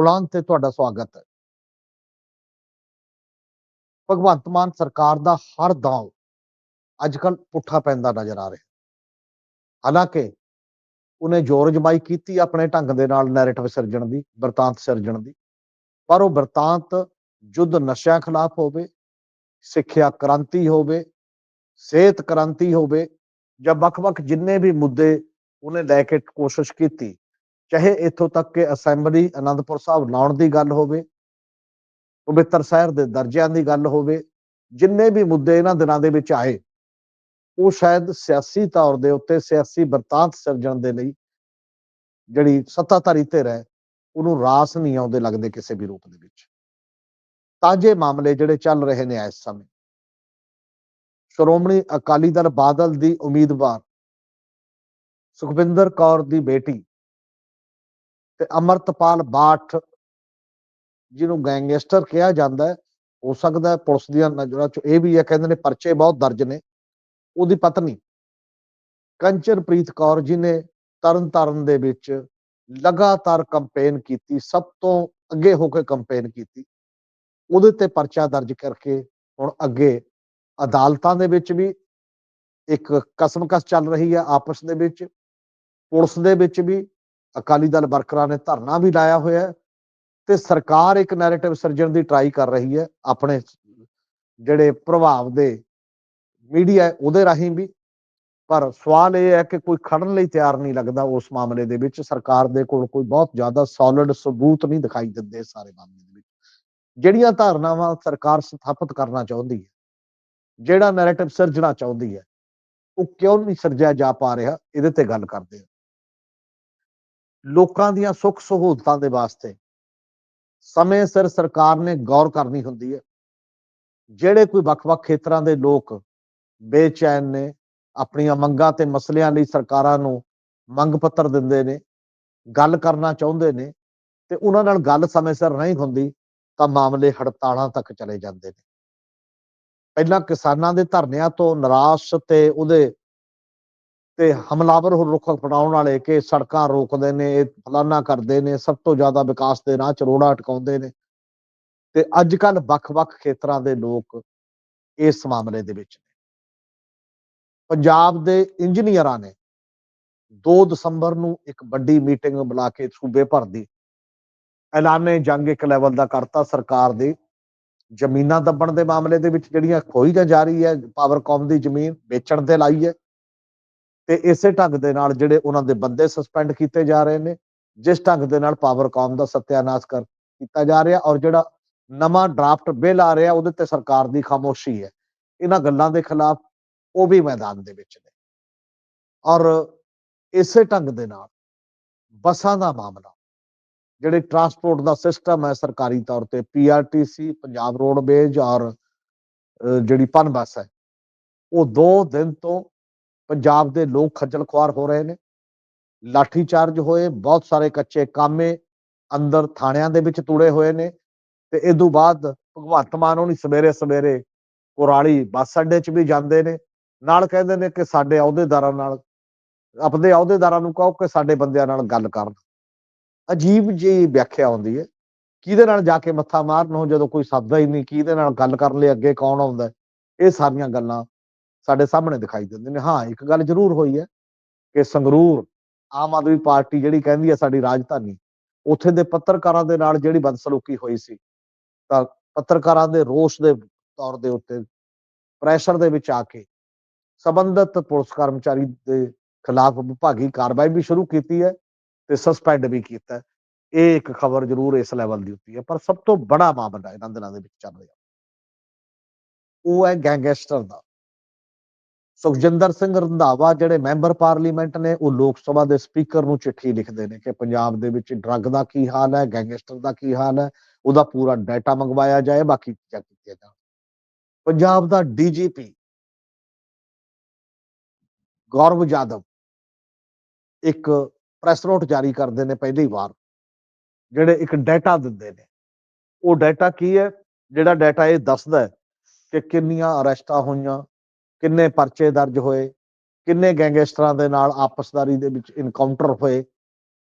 ਬੁਲੰਦ ਤੇ ਤੁਹਾਡਾ ਸਵਾਗਤ ਹੈ। ਭਗਵੰਤ ਮਾਨ ਸਰਕਾਰ ਦਾ ਹਰ ਦਾਅ ਅੱਜ ਪੁੱਠਾ ਪੈਂਦਾ ਨਜ਼ਰ ਆ ਰਿਹਾ। ਹਾਲਾਂਕਿ ਉਹਨੇ ਜ਼ੋਰ ਜਮਾਈ ਕੀਤੀ ਆਪਣੇ ਢੰਗ ਦੇ ਨਾਲ ਨੈਰੇਟਿਵ ਸਿਰਜਣ ਦੀ ਵਰਤਾਂਤ ਸਿਰਜਣ ਦੀ। ਪਰ ਉਹ ਵਰਤਾਂਤ ਜੁੱਧ ਨਸ਼ਿਆਂ ਖਿਲਾਫ ਹੋਵੇ, ਸਿੱਖਿਆ ਕ੍ਰਾਂਤੀ ਹੋਵੇ, ਸਿਹਤ ਕ੍ਰਾਂਤੀ ਹੋਵੇ ਜਾਂ ਵੱਖ-ਵੱਖ ਜਿੰਨੇ ਵੀ ਮੁੱਦੇ ਉਹਨੇ ਲੈ ਕੇ ਕੋਸ਼ਿਸ਼ ਕੀਤੀ ਚਾਹੇ ਇੱਥੋਂ ਤੱਕ ਕਿ ਅਸੈਂਬਲੀ ਅਨੰਦਪੁਰ ਸਾਹਿਬ ਲਾਉਣ ਦੀ ਗੱਲ ਹੋਵੇ, ਪਵਿੱਤਰ ਸ਼ਹਿਰ ਦੇ ਦਰਜਿਆਂ ਦੀ ਗੱਲ ਹੋਵੇ, ਜਿੰਨੇ ਵੀ ਮੁੱਦੇ ਇਹਨਾਂ ਦਿਨਾਂ ਦੇ ਵਿੱਚ ਆਏ, ਉਹ ਸ਼ਾਇਦ ਸਿਆਸੀ ਤੌਰ ਦੇ ਉੱਤੇ, ਸਿਆਸੀ ਵਰਤਾਂਤ ਸਿਰਜਣ ਦੇ ਲਈ ਜਿਹੜੀ ਸੱਤਾਧਾਰੀ ਧਿਰ ਹੈ, ਉਹਨੂੰ ਰਾਸ ਨਹੀਂ ਆਉਂਦੇ ਲੱਗਦੇ ਕਿਸੇ ਵੀ ਰੂਪ ਦੇ ਵਿੱਚ। ਤਾਜੇ ਮਾਮਲੇ ਜਿਹੜੇ ਚੱਲ ਰਹੇ ਨੇ ਇਸ ਸਮੇਂ, ਸ਼੍ਰੋਮਣੀ ਅਕਾਲੀ ਦਲ ਬਾਦਲ ਦੀ ਉਮੀਦਵਾਰ ਸੁਖਵਿੰਦਰ ਕੌਰ ਦੀ ਬੇਟੀ ਤੇ ਅਮਰਤਪਾਲ ਬਾਠ ਜਿਹਨੂੰ ਗੈਂਗਸਟਰ ਕਿਹਾ ਜਾਂਦਾ ਹੈ, ਹੋ ਸਕਦਾ ਪੁਲਿਸ ਦੀਆਂ ਨਜ਼ਰਾਂ 'ਚ, ਇਹ ਵੀ ਹੈ, ਕਹਿੰਦੇ ਨੇ ਪਰਚੇ ਬਹੁਤ ਦਰਜ ਨੇ, ਉਹਦੀ ਪਤਨੀ ਕੰਚਨਪ੍ਰੀਤ ਕੌਰ ਜੀ ਨੇ ਤਰਨਤਾਰਨ ਦੇ ਵਿੱਚ ਲਗਾਤਾਰ ਕੰਪੇਨ ਕੀਤੀ, ਸਭ ਤੋਂ ਅੱਗੇ ਹੋ ਕੇ ਕੰਪੇਨ ਕੀਤੀ, ਉਹਦੇ ਤੇ ਪਰਚਾ ਦਰਜ ਕਰਕੇ ਹੁਣ ਅੱਗੇ ਅਦਾਲਤਾਂ ਦੇ ਵਿੱਚ ਵੀ ਇੱਕ ਕਸਮਕਸ ਚੱਲ ਰਹੀ ਹੈ, ਆਪਸ ਦੇ ਵਿੱਚ, ਪੁਲਿਸ ਦੇ ਵਿੱਚ ਵੀ ਅਕਾਲੀ ਦਲ ਵਰਕਰਾਂ ਨੇ ਧਰਨਾ ਵੀ ਲਾਇਆ ਹੋਇਆ ਹੈ ਤੇ ਸਰਕਾਰ ਇੱਕ ਨੈਰੇਟਿਵ ਸਿਰਜਣ ਦੀ ਟਰਾਈ ਕਰ ਰਹੀ ਹੈ ਆਪਣੇ ਜਿਹੜੇ ਪ੍ਰਭਾਵ ਦੇ ਮੀਡੀਆ ਉਹਦੇ ਰਾਹੀਂ ਵੀ। ਪਰ ਸਵਾਲ ਇਹ ਹੈ ਕਿ ਕੋਈ ਖੜਨ ਲਈ ਤਿਆਰ ਨਹੀਂ ਲੱਗਦਾ ਉਸ ਮਾਮਲੇ ਦੇ ਵਿੱਚ। ਸਰਕਾਰ ਦੇ ਕੋਲ ਕੋਈ ਬਹੁਤ ਜ਼ਿਆਦਾ ਸੋਲਿਡ ਸਬੂਤ ਨਹੀਂ ਦਿਖਾਈ ਦਿੰਦੇ ਸਾਰੇ ਮਾਮਲੇ ਦੇ ਵਿੱਚ। ਜਿਹੜੀਆਂ ਧਾਰਨਾਵਾਂ ਸਰਕਾਰ ਸਥਾਪਿਤ ਕਰਨਾ ਚਾਹੁੰਦੀ ਹੈ, ਜਿਹੜਾ ਨੈਰੇਟਿਵ ਸਿਰਜਣਾ ਚਾਹੁੰਦੀ ਹੈ, ਉਹ ਕਿਉਂ ਨਹੀਂ ਸਿਰਜਿਆ ਜਾ ਪਾ ਰਿਹਾ, ਇਹਦੇ ਤੇ ਗੱਲ ਕਰਦੇ ਹਾਂ। ਲੋਕਾਂ ਦੀਆਂ ਸੁੱਖ ਸਹੂਲਤਾਂ ਦੇ ਵਾਸਤੇ ਸਮੇਂ ਸਿਰ ਸਰਕਾਰ ਨੇ ਗੌਰ ਕਰਨੀ ਹੁੰਦੀ ਹੈ। ਜਿਹੜੇ ਕੋਈ ਵੱਖ-ਵੱਖ ਖੇਤਰਾਂ ਦੇ ਲੋਕ ਬੇਚੈਨ ਨੇ, ਆਪਣੀਆਂ ਮੰਗਾਂ ਤੇ ਮਸਲਿਆਂ ਲਈ ਸਰਕਾਰਾਂ ਨੂੰ ਮੰਗ ਪੱਤਰ ਦਿੰਦੇ ਨੇ, ਗੱਲ ਕਰਨਾ ਚਾਹੁੰਦੇ ਨੇ ਤੇ ਉਹਨਾਂ ਨਾਲ ਗੱਲ ਸਮੇਂ ਸਿਰ ਨਹੀਂ ਹੁੰਦੀ ਤਾਂ ਮਾਮਲੇ ਹੜਤਾਲਾਂ ਤੱਕ ਚਲੇ ਜਾਂਦੇ ਨੇ। ਪਹਿਲਾਂ ਕਿਸਾਨਾਂ ਦੇ ਧਰਨਿਆਂ ਤੋਂ ਨਿਰਾਸ਼ ਤੇ ਉਹਦੇ ਤੇ ਹਮਲਾਵਰ ਰੁਖ ਅਪਣਾਉਣ ਵਾਲੇ ਕਿ ਸੜਕਾਂ ਰੋਕਦੇ ਨੇ, ਇਹ ਫਲਾਨਾ ਕਰਦੇ ਨੇ, ਸਭ ਤੋਂ ਜ਼ਿਆਦਾ ਵਿਕਾਸ ਦੇ ਰਾਹ ਚ ਰੋੜਾ ਅਟਕਾਉਂਦੇ ਨੇ। ਤੇ ਅੱਜ ਕੱਲ ਵੱਖ-ਵੱਖ ਖੇਤਰਾਂ ਦੇ ਲੋਕ ਇਸ ਮਾਮਲੇ ਦੇ ਵਿੱਚ ਨੇ। ਪੰਜਾਬ ਦੇ ਇੰਜੀਨੀਅਰਾਂ ਨੇ 2 ਦਸੰਬਰ ਨੂੰ ਇੱਕ ਵੱਡੀ ਮੀਟਿੰਗ ਬੁਲਾ ਕੇ ਸੂਬੇ ਭਰ ਦੀ ਐਲਾਨੇ ਜੰਗ ਇੱਕ ਲੈਵਲ ਦਾ ਕਰਤਾ ਸਰਕਾਰ ਦੀ। ਜ਼ਮੀਨਾਂ ਦੱਬਣ ਦੇ ਮਾਮਲੇ ਦੇ ਵਿੱਚ ਜਿਹੜੀਆਂ ਖੋਈ ਜਾਂ ਜਾ ਰਹੀ ਹੈ ਪਾਵਰਕਾਮ ਦੀ ਜ਼ਮੀਨ ਵੇਚਣ ਤੇ ਲਾਈ ਹੈ। ਤੇ ਇਸੇ ਢੰਗ ਦੇ ਨਾਲ ਜਿਹੜੇ ਉਹਨਾਂ ਦੇ ਬੰਦੇ ਸਸਪੈਂਡ ਕੀਤੇ ਜਾ ਰਹੇ ਨੇ, ਜਿਸ ਢੰਗ ਦੇ ਨਾਲ ਪਾਵਰਕਾਮ ਦਾ ਸਤਿਆਨਾਸ਼ ਕਰ ਕੀਤਾ ਜਾ ਰਿਹਾ ਔਰ ਜਿਹੜਾ ਨਵਾਂ ਡਰਾਫਟ ਬਿੱਲ ਆ ਰਿਹਾ, ਉਹਦੇ ਤੇ ਸਰਕਾਰ ਦੀ ਖਾਮੋਸ਼ੀ ਹੈ। ਇਹਨਾਂ ਗੱਲਾਂ ਦੇ ਖਿਲਾਫ ਉਹ ਵੀ ਮੈਦਾਨ ਦੇ ਵਿੱਚ ਨੇ। ਔਰ ਇਸੇ ਢੰਗ ਦੇ ਨਾਲ ਬੱਸਾਂ ਦਾ ਮਾਮਲਾ, ਜਿਹੜੇ ਟਰਾਂਸਪੋਰਟ ਦਾ ਸਿਸਟਮ ਹੈ ਸਰਕਾਰੀ ਤੌਰ ਤੇ ਪੀਆਰਟੀਸੀ ਪੰਜਾਬ ਰੋਡਵੇਜ ਔਰ ਜਿਹੜੀ ਪਨ ਬੱਸ ਹੈ, ਉਹ 2 ਦਿਨ ਤੋਂ ਪੰਜਾਬ ਦੇ ਲੋਕ ਖੱਜਲ ਖੁਆਰ ਹੋ ਰਹੇ ਨੇ। ਲਾਠੀ ਚਾਰਜ ਹੋਏ, ਬਹੁਤ ਸਾਰੇ ਕੱਚੇ ਕਾਮੇ ਅੰਦਰ ਥਾਣਿਆਂ ਦੇ ਵਿੱਚ ਤੁੜੇ ਹੋਏ ਨੇ ਤੇ ਇਸ ਤੋਂ ਬਾਅਦ ਭਗਵੰਤ ਮਾਨ ਉਹਨੀ ਸਵੇਰੇ ਸਵੇਰੇ ਕੁਰਾਲੀ ਬੱਸ ਅੱਡੇ 'ਚ ਵੀ ਜਾਂਦੇ ਨੇ। ਨਾਲ ਕਹਿੰਦੇ ਨੇ ਕਿ ਸਾਡੇ ਅਹੁਦੇਦਾਰਾਂ ਨਾਲ, ਆਪਣੇ ਅਹੁਦੇਦਾਰਾਂ ਨੂੰ ਕਹੋ ਕਿ ਸਾਡੇ ਬੰਦਿਆਂ ਨਾਲ ਗੱਲ ਕਰਨ। ਅਜੀਬ ਜੀ ਵਿਆਖਿਆ ਆਉਂਦੀ ਹੈ। ਕਿਹਦੇ ਨਾਲ ਜਾ ਕੇ ਮੱਥਾ ਮਾਰਨ ਹੋ ਜਦੋਂ ਕੋਈ ਸੱਦਾ ਹੀ ਨਹੀਂ, ਕਿਹਦੇ ਨਾਲ ਗੱਲ ਕਰਨ ਲਈ ਅੱਗੇ ਕੌਣ ਆਉਂਦਾ ਇਹ ਸਾਰੀਆਂ ਗੱਲਾਂ ਸਾਡੇ ਸਾਹਮਣੇ ਦਿਖਾਈ ਦਿੰਦੇ ਨੇ। ਹਾਂ, ਇੱਕ ਗੱਲ ਜ਼ਰੂਰ ਹੋਈ ਹੈ ਕਿ ਸੰਗਰੂਰ ਆਮ ਆਦਮੀ ਪਾਰਟੀ ਜਿਹੜੀ ਕਹਿੰਦੀ ਹੈ ਸਾਡੀ ਰਾਜਧਾਨੀ, ਉੱਥੇ ਦੇ ਪੱਤਰਕਾਰਾਂ ਦੇ ਨਾਲ ਜਿਹੜੀ ਬਦਸਲੂਕੀ ਹੋਈ ਸੀ, ਤਾਂ ਪੱਤਰਕਾਰਾਂ ਦੇ ਰੋਸ ਦੇ ਤੌਰ ਦੇ ਉੱਤੇ ਪ੍ਰੈਸ਼ਰ ਦੇ ਵਿੱਚ ਆ ਕੇ ਸਬੰਧਤ ਪੁਲਿਸ ਕਰਮਚਾਰੀ ਦੇ ਖਿਲਾਫ ਵਿਭਾਗੀ ਕਾਰਵਾਈ ਵੀ ਸ਼ੁਰੂ ਕੀਤੀ ਹੈ ਤੇ ਸਸਪੈਂਡ ਵੀ ਕੀਤਾ ਇਹ ਇੱਕ ਖਬਰ ਜ਼ਰੂਰ ਇਸ ਲੈਵਲ ਦੀ ਹੁੰਦੀ ਹੈ, ਪਰ ਸਭ ਤੋਂ ਬੜਾ ਮਾਮਲਾ ਇਹਨਾਂ ਦਿਨਾਂ ਦੇ ਵਿੱਚ ਚੱਲ ਰਿਹਾ। ਉਹ ਹੈ ਗੈਂਗਸਟਰ ਦਾ। ਸੁਖਜਿੰਦਰ ਸਿੰਘ ਰੰਧਾਵਾ ਜਿਹੜੇ ਮੈਂਬਰ ਪਾਰਲੀਮੈਂਟ ਨੇ, ਉਹ ਲੋਕ ਸਭਾ ਦੇ ਸਪੀਕਰ ਨੂੰ ਚਿੱਠੀ ਲਿਖਦੇ ਨੇ ਕਿ ਪੰਜਾਬ ਦੇ ਵਿੱਚ ਡਰੱਗ ਦਾ ਕੀ ਹਾਲ ਹੈ, ਗੈਂਗਸਟਰ ਦਾ ਕੀ ਹਾਲ ਹੈ, ਉਹਦਾ ਪੂਰਾ ਡਾਟਾ ਮੰਗਵਾਇਆ ਜਾਏ, ਬਾਕੀ ਚੀਜ਼ਾਂ ਕੀਤੀਆਂ ਜਾਣ। ਪੰਜਾਬ ਦਾ ਡੀਜੀਪੀ ਗੌਰਵ ਜਾਦਵ ਇੱਕ ਪ੍ਰੈਸ ਨੋਟ ਜਾਰੀ ਕਰਦੇ ਨੇ ਪਹਿਲੀ ਵਾਰ, ਜਿਹੜੇ ਇੱਕ ਡਾਟਾ ਦਿੰਦੇ ਨੇ। ਉਹ ਡਾਟਾ ਕੀ ਹੈ? ਜਿਹੜਾ ਡਾਟਾ ਇਹ ਦੱਸਦਾ ਹੈ ਕਿ ਕਿੰਨੀਆਂ ਅਰੈਸਟਾਂ ਹੋਈਆਂ ਕਿੰਨੇ ਪਰਚੇ ਦਰਜ ਹੋਏ, ਕਿੰਨੇ ਗੈਂਗਸਟਰਾਂ ਦੇ ਨਾਲ ਆਪਸਦਾਰੀ ਦੇ ਵਿੱਚ ਇਨਕਾਊਂਟਰ ਹੋਏ,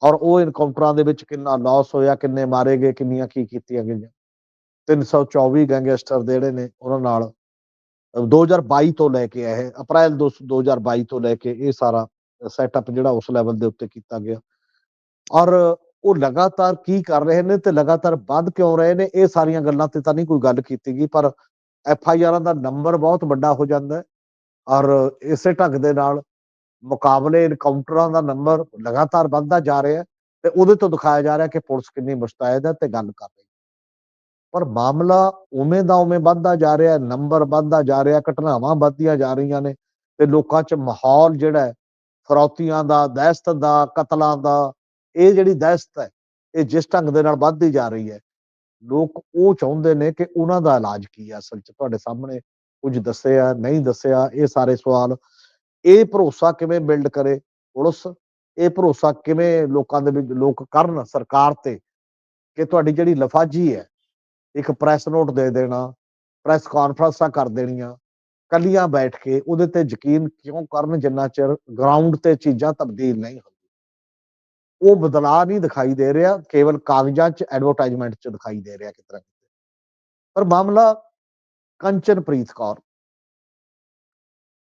ਔਰ ਉਹ ਇਨਕਾਊਂਟਰਾਂ ਦੇ ਵਿੱਚ ਕਿੰਨਾ ਲਾਸ ਹੋਇਆ, ਕਿੰਨੇ ਮਾਰੇ ਗਏ, ਕਿੰਨੀਆਂ ਕੀ ਕੀਤੀਆਂ ਗਈਆਂ। 324 ਗੈਂਗਸਟਰ ਜਿਹੜੇ ਨੇ, ਉਹਨਾਂ ਨਾਲ 2022 ਤੋਂ ਲੈ ਕੇ ਇਹ ਅਪ੍ਰੈਲ 2022 ਤੋਂ ਲੈ ਕੇ ਇਹ ਸਾਰਾ ਸੈਟਅਪ ਜਿਹੜਾ ਉਸ ਲੈਵਲ ਦੇ ਉੱਤੇ ਕੀਤਾ ਗਿਆ। ਔਰ ਉਹ ਲਗਾਤਾਰ ਕੀ ਕਰ ਰਹੇ ਨੇ ਤੇ ਲਗਾਤਾਰ ਵੱਧ ਕਿਉਂ ਰਹੇ ਨੇ, ਇਹ ਸਾਰੀਆਂ ਗੱਲਾਂ ਤੇ ਤਾਂ ਨਹੀਂ ਕੋਈ ਗੱਲ ਕੀਤੀ ਗਈ, ਪਰ ਐਫ ਆਈ ਆਰਾਂ ਦਾ ਨੰਬਰ ਬਹੁਤ ਵੱਡਾ ਹੋ ਜਾਂਦਾ ਹੈ। ਔਰ ਇਸੇ ਢੰਗ ਦੇ ਨਾਲ ਮੁਕਾਬਲੇ ਇਨਕਾਊਂਟਰਾਂ ਦਾ ਨੰਬਰ ਲਗਾਤਾਰ ਵੱਧਦਾ ਜਾ ਰਿਹਾ ਹੈ ਤੇ ਉਹਦੇ ਤੋਂ ਦਿਖਾਇਆ ਜਾ ਰਿਹਾ ਕਿ ਪੁਲਿਸ ਕਿੰਨੀ ਮੁਸ਼ਤੈਦ ਹੈ ਤੇ ਗੱਲ ਕਰ ਰਹੀ ਪਰ ਮਾਮਲਾ ਉਵੇਂ ਦਾ ਉਵੇਂ ਵੱਧਦਾ ਜਾ ਰਿਹਾ ਨੰਬਰ ਵੱਧਦਾ ਜਾ ਰਿਹਾ ਘਟਨਾਵਾਂ ਵੱਧਦੀਆਂ ਜਾ ਰਹੀਆਂ ਨੇ ਤੇ ਲੋਕਾਂ 'ਚ ਮਾਹੌਲ ਜਿਹੜਾ ਹੈ, ਫਰੌਤੀਆਂ ਦਾ, ਦਹਿਸ਼ਤ ਦਾ, ਕਤਲਾਂ ਦਾ, ਇਹ ਜਿਹੜੀ ਦਹਿਸ਼ਤ ਹੈ, ਇਹ ਜਿਸ ਢੰਗ ਦੇ ਨਾਲ ਵੱਧਦੀ ਜਾ ਰਹੀ ਹੈ, ਲੋਕ ਉਹ ਚਾਹੁੰਦੇ ਨੇ ਕਿ ਉਹਨਾਂ ਦਾ ਇਲਾਜ ਕੀ ਹੈ ਅਸਲ 'ਚ ਤੁਹਾਡੇ ਸਾਹਮਣੇ ਕੁਝ ਦੱਸਿਆ, ਨਹੀਂ ਦੱਸਿਆ, ਇਹ ਸਾਰੇ ਸਵਾਲ। ਇਹ ਭਰੋਸਾ ਕਿਵੇਂ ਬਿਲਡ ਕਰੇ ਪੁਲਿਸ? ਇਹ ਭਰੋਸਾ ਕਿਵੇਂ ਲੋਕਾਂ ਦੇ ਵਿੱਚ, ਲੋਕ ਕਰਨ ਸਰਕਾਰ ਤੇ ਕਿ ਤੁਹਾਡੀ ਜਿਹੜੀ ਲਫਾਜੀ ਹੈ, ਇੱਕ ਪ੍ਰੈਸ ਨੋਟ ਦੇ ਦੇਣਾ, ਪ੍ਰੈਸ ਕਾਨਫਰੰਸਾਂ ਕਰ ਦੇਣੀਆਂ, ਕੱਲੀਆਂ ਬੈਠ ਕੇ ਉਹਦੇ ਤੇ ਯਕੀਨ ਕਿਉਂ ਕਰਨ ਜਿੰਨਾ ਚਿਰ ਗਰਾਊਂਡ ਤੇ ਚੀਜ਼ਾਂ ਤਬਦੀਲ ਨਹੀਂ ਹੁੰਦੀ ਉਹ ਬਦਲਾਅ ਨਹੀਂ ਦਿਖਾਈ ਦੇ ਰਿਹਾ, ਕੇਵਲ ਕਾਗਜ਼ਾਂ 'ਚ ਐਡਵਰਟਾਈਜ਼ਮੈਂਟ 'ਚ ਦਿਖਾਈ ਦੇ ਰਿਹਾ ਕਿਤਰਾ ਪਰ ਮਾਮਲਾ ਕੰਚਨਪ੍ਰੀਤ ਕੌਰ।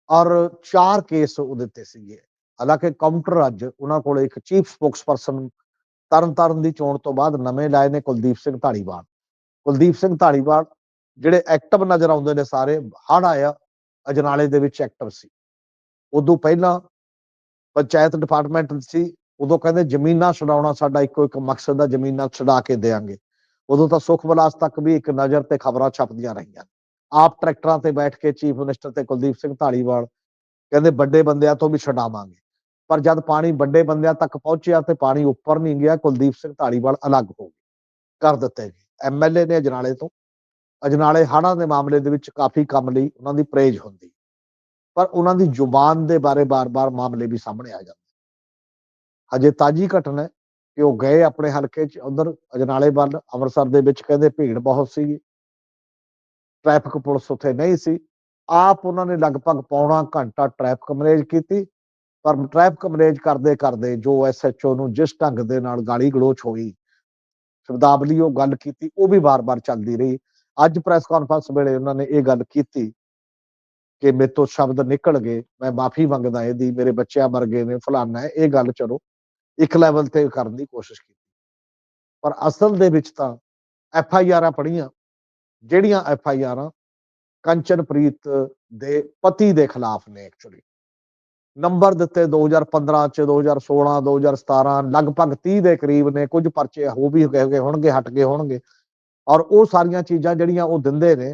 ਔਰ ਚਾਰ ਕੇਸ ਉਹਦੇ ਤੇ ਸੀਗੇ। ਹਾਲਾਂਕਿ ਕਾਊਂਟਰ ਅੱਜ ਉਹਨਾਂ ਕੋਲ ਇੱਕ ਚੀਫ ਸਪੋਕਸਪਰਸਨ ਤਰਨਤਾਰਨ ਦੀ ਚੋਣ ਤੋਂ ਬਾਅਦ ਨਵੇਂ ਲਾਏ ਨੇ ਕੁਲਦੀਪ ਸਿੰਘ ਢਾਲੀਵਾਲ ਕੁਲਦੀਪ ਸਿੰਘ ਢਾਲੀਵਾਲ ਜਿਹੜੇ ਐਕਟਿਵ ਨਜ਼ਰ ਆਉਂਦੇ ਨੇ ਸਾਰੇ ਹੜ ਆਇਆ, ਅਜਨਾਲੇ ਦੇ ਵਿੱਚ ਐਕਟਿਵ ਸੀ। ਉਦੋਂ ਪਹਿਲਾਂ ਪੰਚਾਇਤ ਡਿਪਾਰਟਮੈਂਟ ਸੀ, ਉਦੋਂ ਕਹਿੰਦੇ ਜ਼ਮੀਨਾਂ ਛਡਾਉਣਾ ਸਾਡਾ ਇੱਕੋ ਇੱਕ ਮਕਸਦ ਆ, ਜ਼ਮੀਨਾਂ ਛਡਾ ਕੇ ਦੇਾਂਗੇ। ਉਦੋਂ ਤਾਂ ਸੁਖ ਵਿਲਾਸ ਤੱਕ ਵੀ ਇੱਕ ਨਜ਼ਰ ਤੇ ਖਬਰਾਂ ਛਪਦੀਆਂ ਰਹੀਆਂ। ਆਪ ਟਰੈਕਟਰਾਂ ਤੇ ਬੈਠ ਕੇ ਚੀਫ ਮਿਨਿਸਟਰ ਤੇ ਕੁਲਦੀਪ ਸਿੰਘ ਢਾਲੀਵਾਲ ਕਹਿੰਦੇ ਵੱਡੇ ਬੰਦਿਆਂ ਤੋਂ ਵੀ ਛਡਾਵਾਂਗੇ। ਪਰ ਜਦ ਪਾਣੀ ਵੱਡੇ ਬੰਦਿਆਂ ਤੱਕ ਪਹੁੰਚਿਆ ਤੇ ਪਾਣੀ ਉੱਪਰ ਨਹੀਂ ਗਿਆ, ਕੁਲਦੀਪ ਸਿੰਘ ਢਾਲੀਵਾਲ ਅਲੱਗ ਹੋ ਗਏ, ਕਰ ਦਿੱਤੇ ਗਏ। ਐਮਐਲਏ ਨੇ ਅਜਨਾਲੇ ਤੋਂ, ਅਜਨਾਲੇ ਹਾੜਾਂ ਦੇ ਮਾਮਲੇ ਦੇ ਵਿੱਚ ਕਾਫੀ ਕੰਮ ਲਈ ਉਹਨਾਂ ਦੀ ਪ੍ਰੇਜ ਹੁੰਦੀ। ਪਰ ਉਹਨਾਂ ਦੀ ਜ਼ੁਬਾਨ ਦੇ ਬਾਰੇ ਬਾਰ-ਬਾਰ ਮਾਮਲੇ ਵੀ ਸਾਹਮਣੇ ਆ ਜਾਂਦੇ। ਹਜੇ ਤਾਜੀ ਘਟਨਾ ਹੈ ਕਿ ਉਹ ਗਏ ਆਪਣੇ ਹਲਕੇ 'ਚ, ਉਧਰ ਅਜਨਾਲੇ ਵੱਲ, ਅੰਮ੍ਰਿਤਸਰ ਦੇ ਵਿੱਚ ਕਹਿੰਦੇ ਭੀੜ ਬਹੁਤ ਸੀਗੀ। ਟ੍ਰੈਫਿਕ ਪੁਲਿਸ ਉੱਥੇ ਨਹੀਂ ਸੀ। ਆਪ ਉਹਨਾਂ ਨੇ ਲਗਭਗ ਪੌਣਾ ਘੰਟਾ ਟ੍ਰੈਫਿਕ ਮੈਨੇਜ ਕੀਤੀ। ਪਰ ਟ੍ਰੈਫਿਕ ਮੈਨੇਜ ਕਰਦੇ ਕਰਦੇ ਜੋ ਐਸਐਚਓ ਨੂੰ ਜਿਸ ਢੰਗ ਦੇ ਨਾਲ ਗਾਲੀ ਗਲੋਚ ਹੋਈ, ਸ਼ਬਦਾਵਲੀ ਉਹ ਗੱਲ ਕੀਤੀ, ਉਹ ਵੀ ਵਾਰ-ਵਾਰ ਚੱਲਦੀ ਰਹੀ। ਅੱਜ ਪ੍ਰੈਸ ਕਾਨਫਰੰਸ ਵੇਲੇ ਉਹਨਾਂ ਨੇ ਇਹ ਗੱਲ ਕੀਤੀ ਕਿ ਮੇਰੇ ਤੋਂ ਸ਼ਬਦ ਨਿਕਲ ਗਏ, ਮੈਂ ਮਾਫੀ ਮੰਗਦਾ ਇਹਦੀ, ਮੇਰੇ ਬੱਚਿਆਂ ਵਰਗੇ ਨੇ, ਫਲਾਨਾ ਇਹ ਗੱਲ ਚਲੋ। ਇੱਕ ਲੈਵਲ ਤੇ ਕਰਨ ਦੀ ਕੋਸ਼ਿਸ਼ ਕੀਤੀ। ਪਰ ਅਸਲ ਦੇ ਵਿੱਚ ਤਾਂ ਐਫ ਆਈ ਆਰਾਂ ਪੜੀਆਂ ਜਿਹੜੀਆਂ ਐਫ ਆਈ ਆਰਾਂ ਕੰਚਨਪ੍ਰੀਤ ਦੇ ਪਤੀ ਦੇ ਖਿਲਾਫ ਨੇ ਐਕਚੁਅਲੀ ਨੰਬਰ ਦਿੱਤੇ 2015 ਚ 2016 2017 ਲਗਭਗ 30 ਦੇ ਕਰੀਬ ਨੇ, ਕੁਝ ਪਰਚੇ ਹੋ ਵੀ ਗਏ ਹੋਣਗੇ, ਹਟ ਗਏ ਹੋਣਗੇ। ਔਰ ਉਹ ਸਾਰੀਆਂ ਚੀਜ਼ਾਂ ਜਿਹੜੀਆਂ ਉਹ ਦਿੰਦੇ ਨੇ,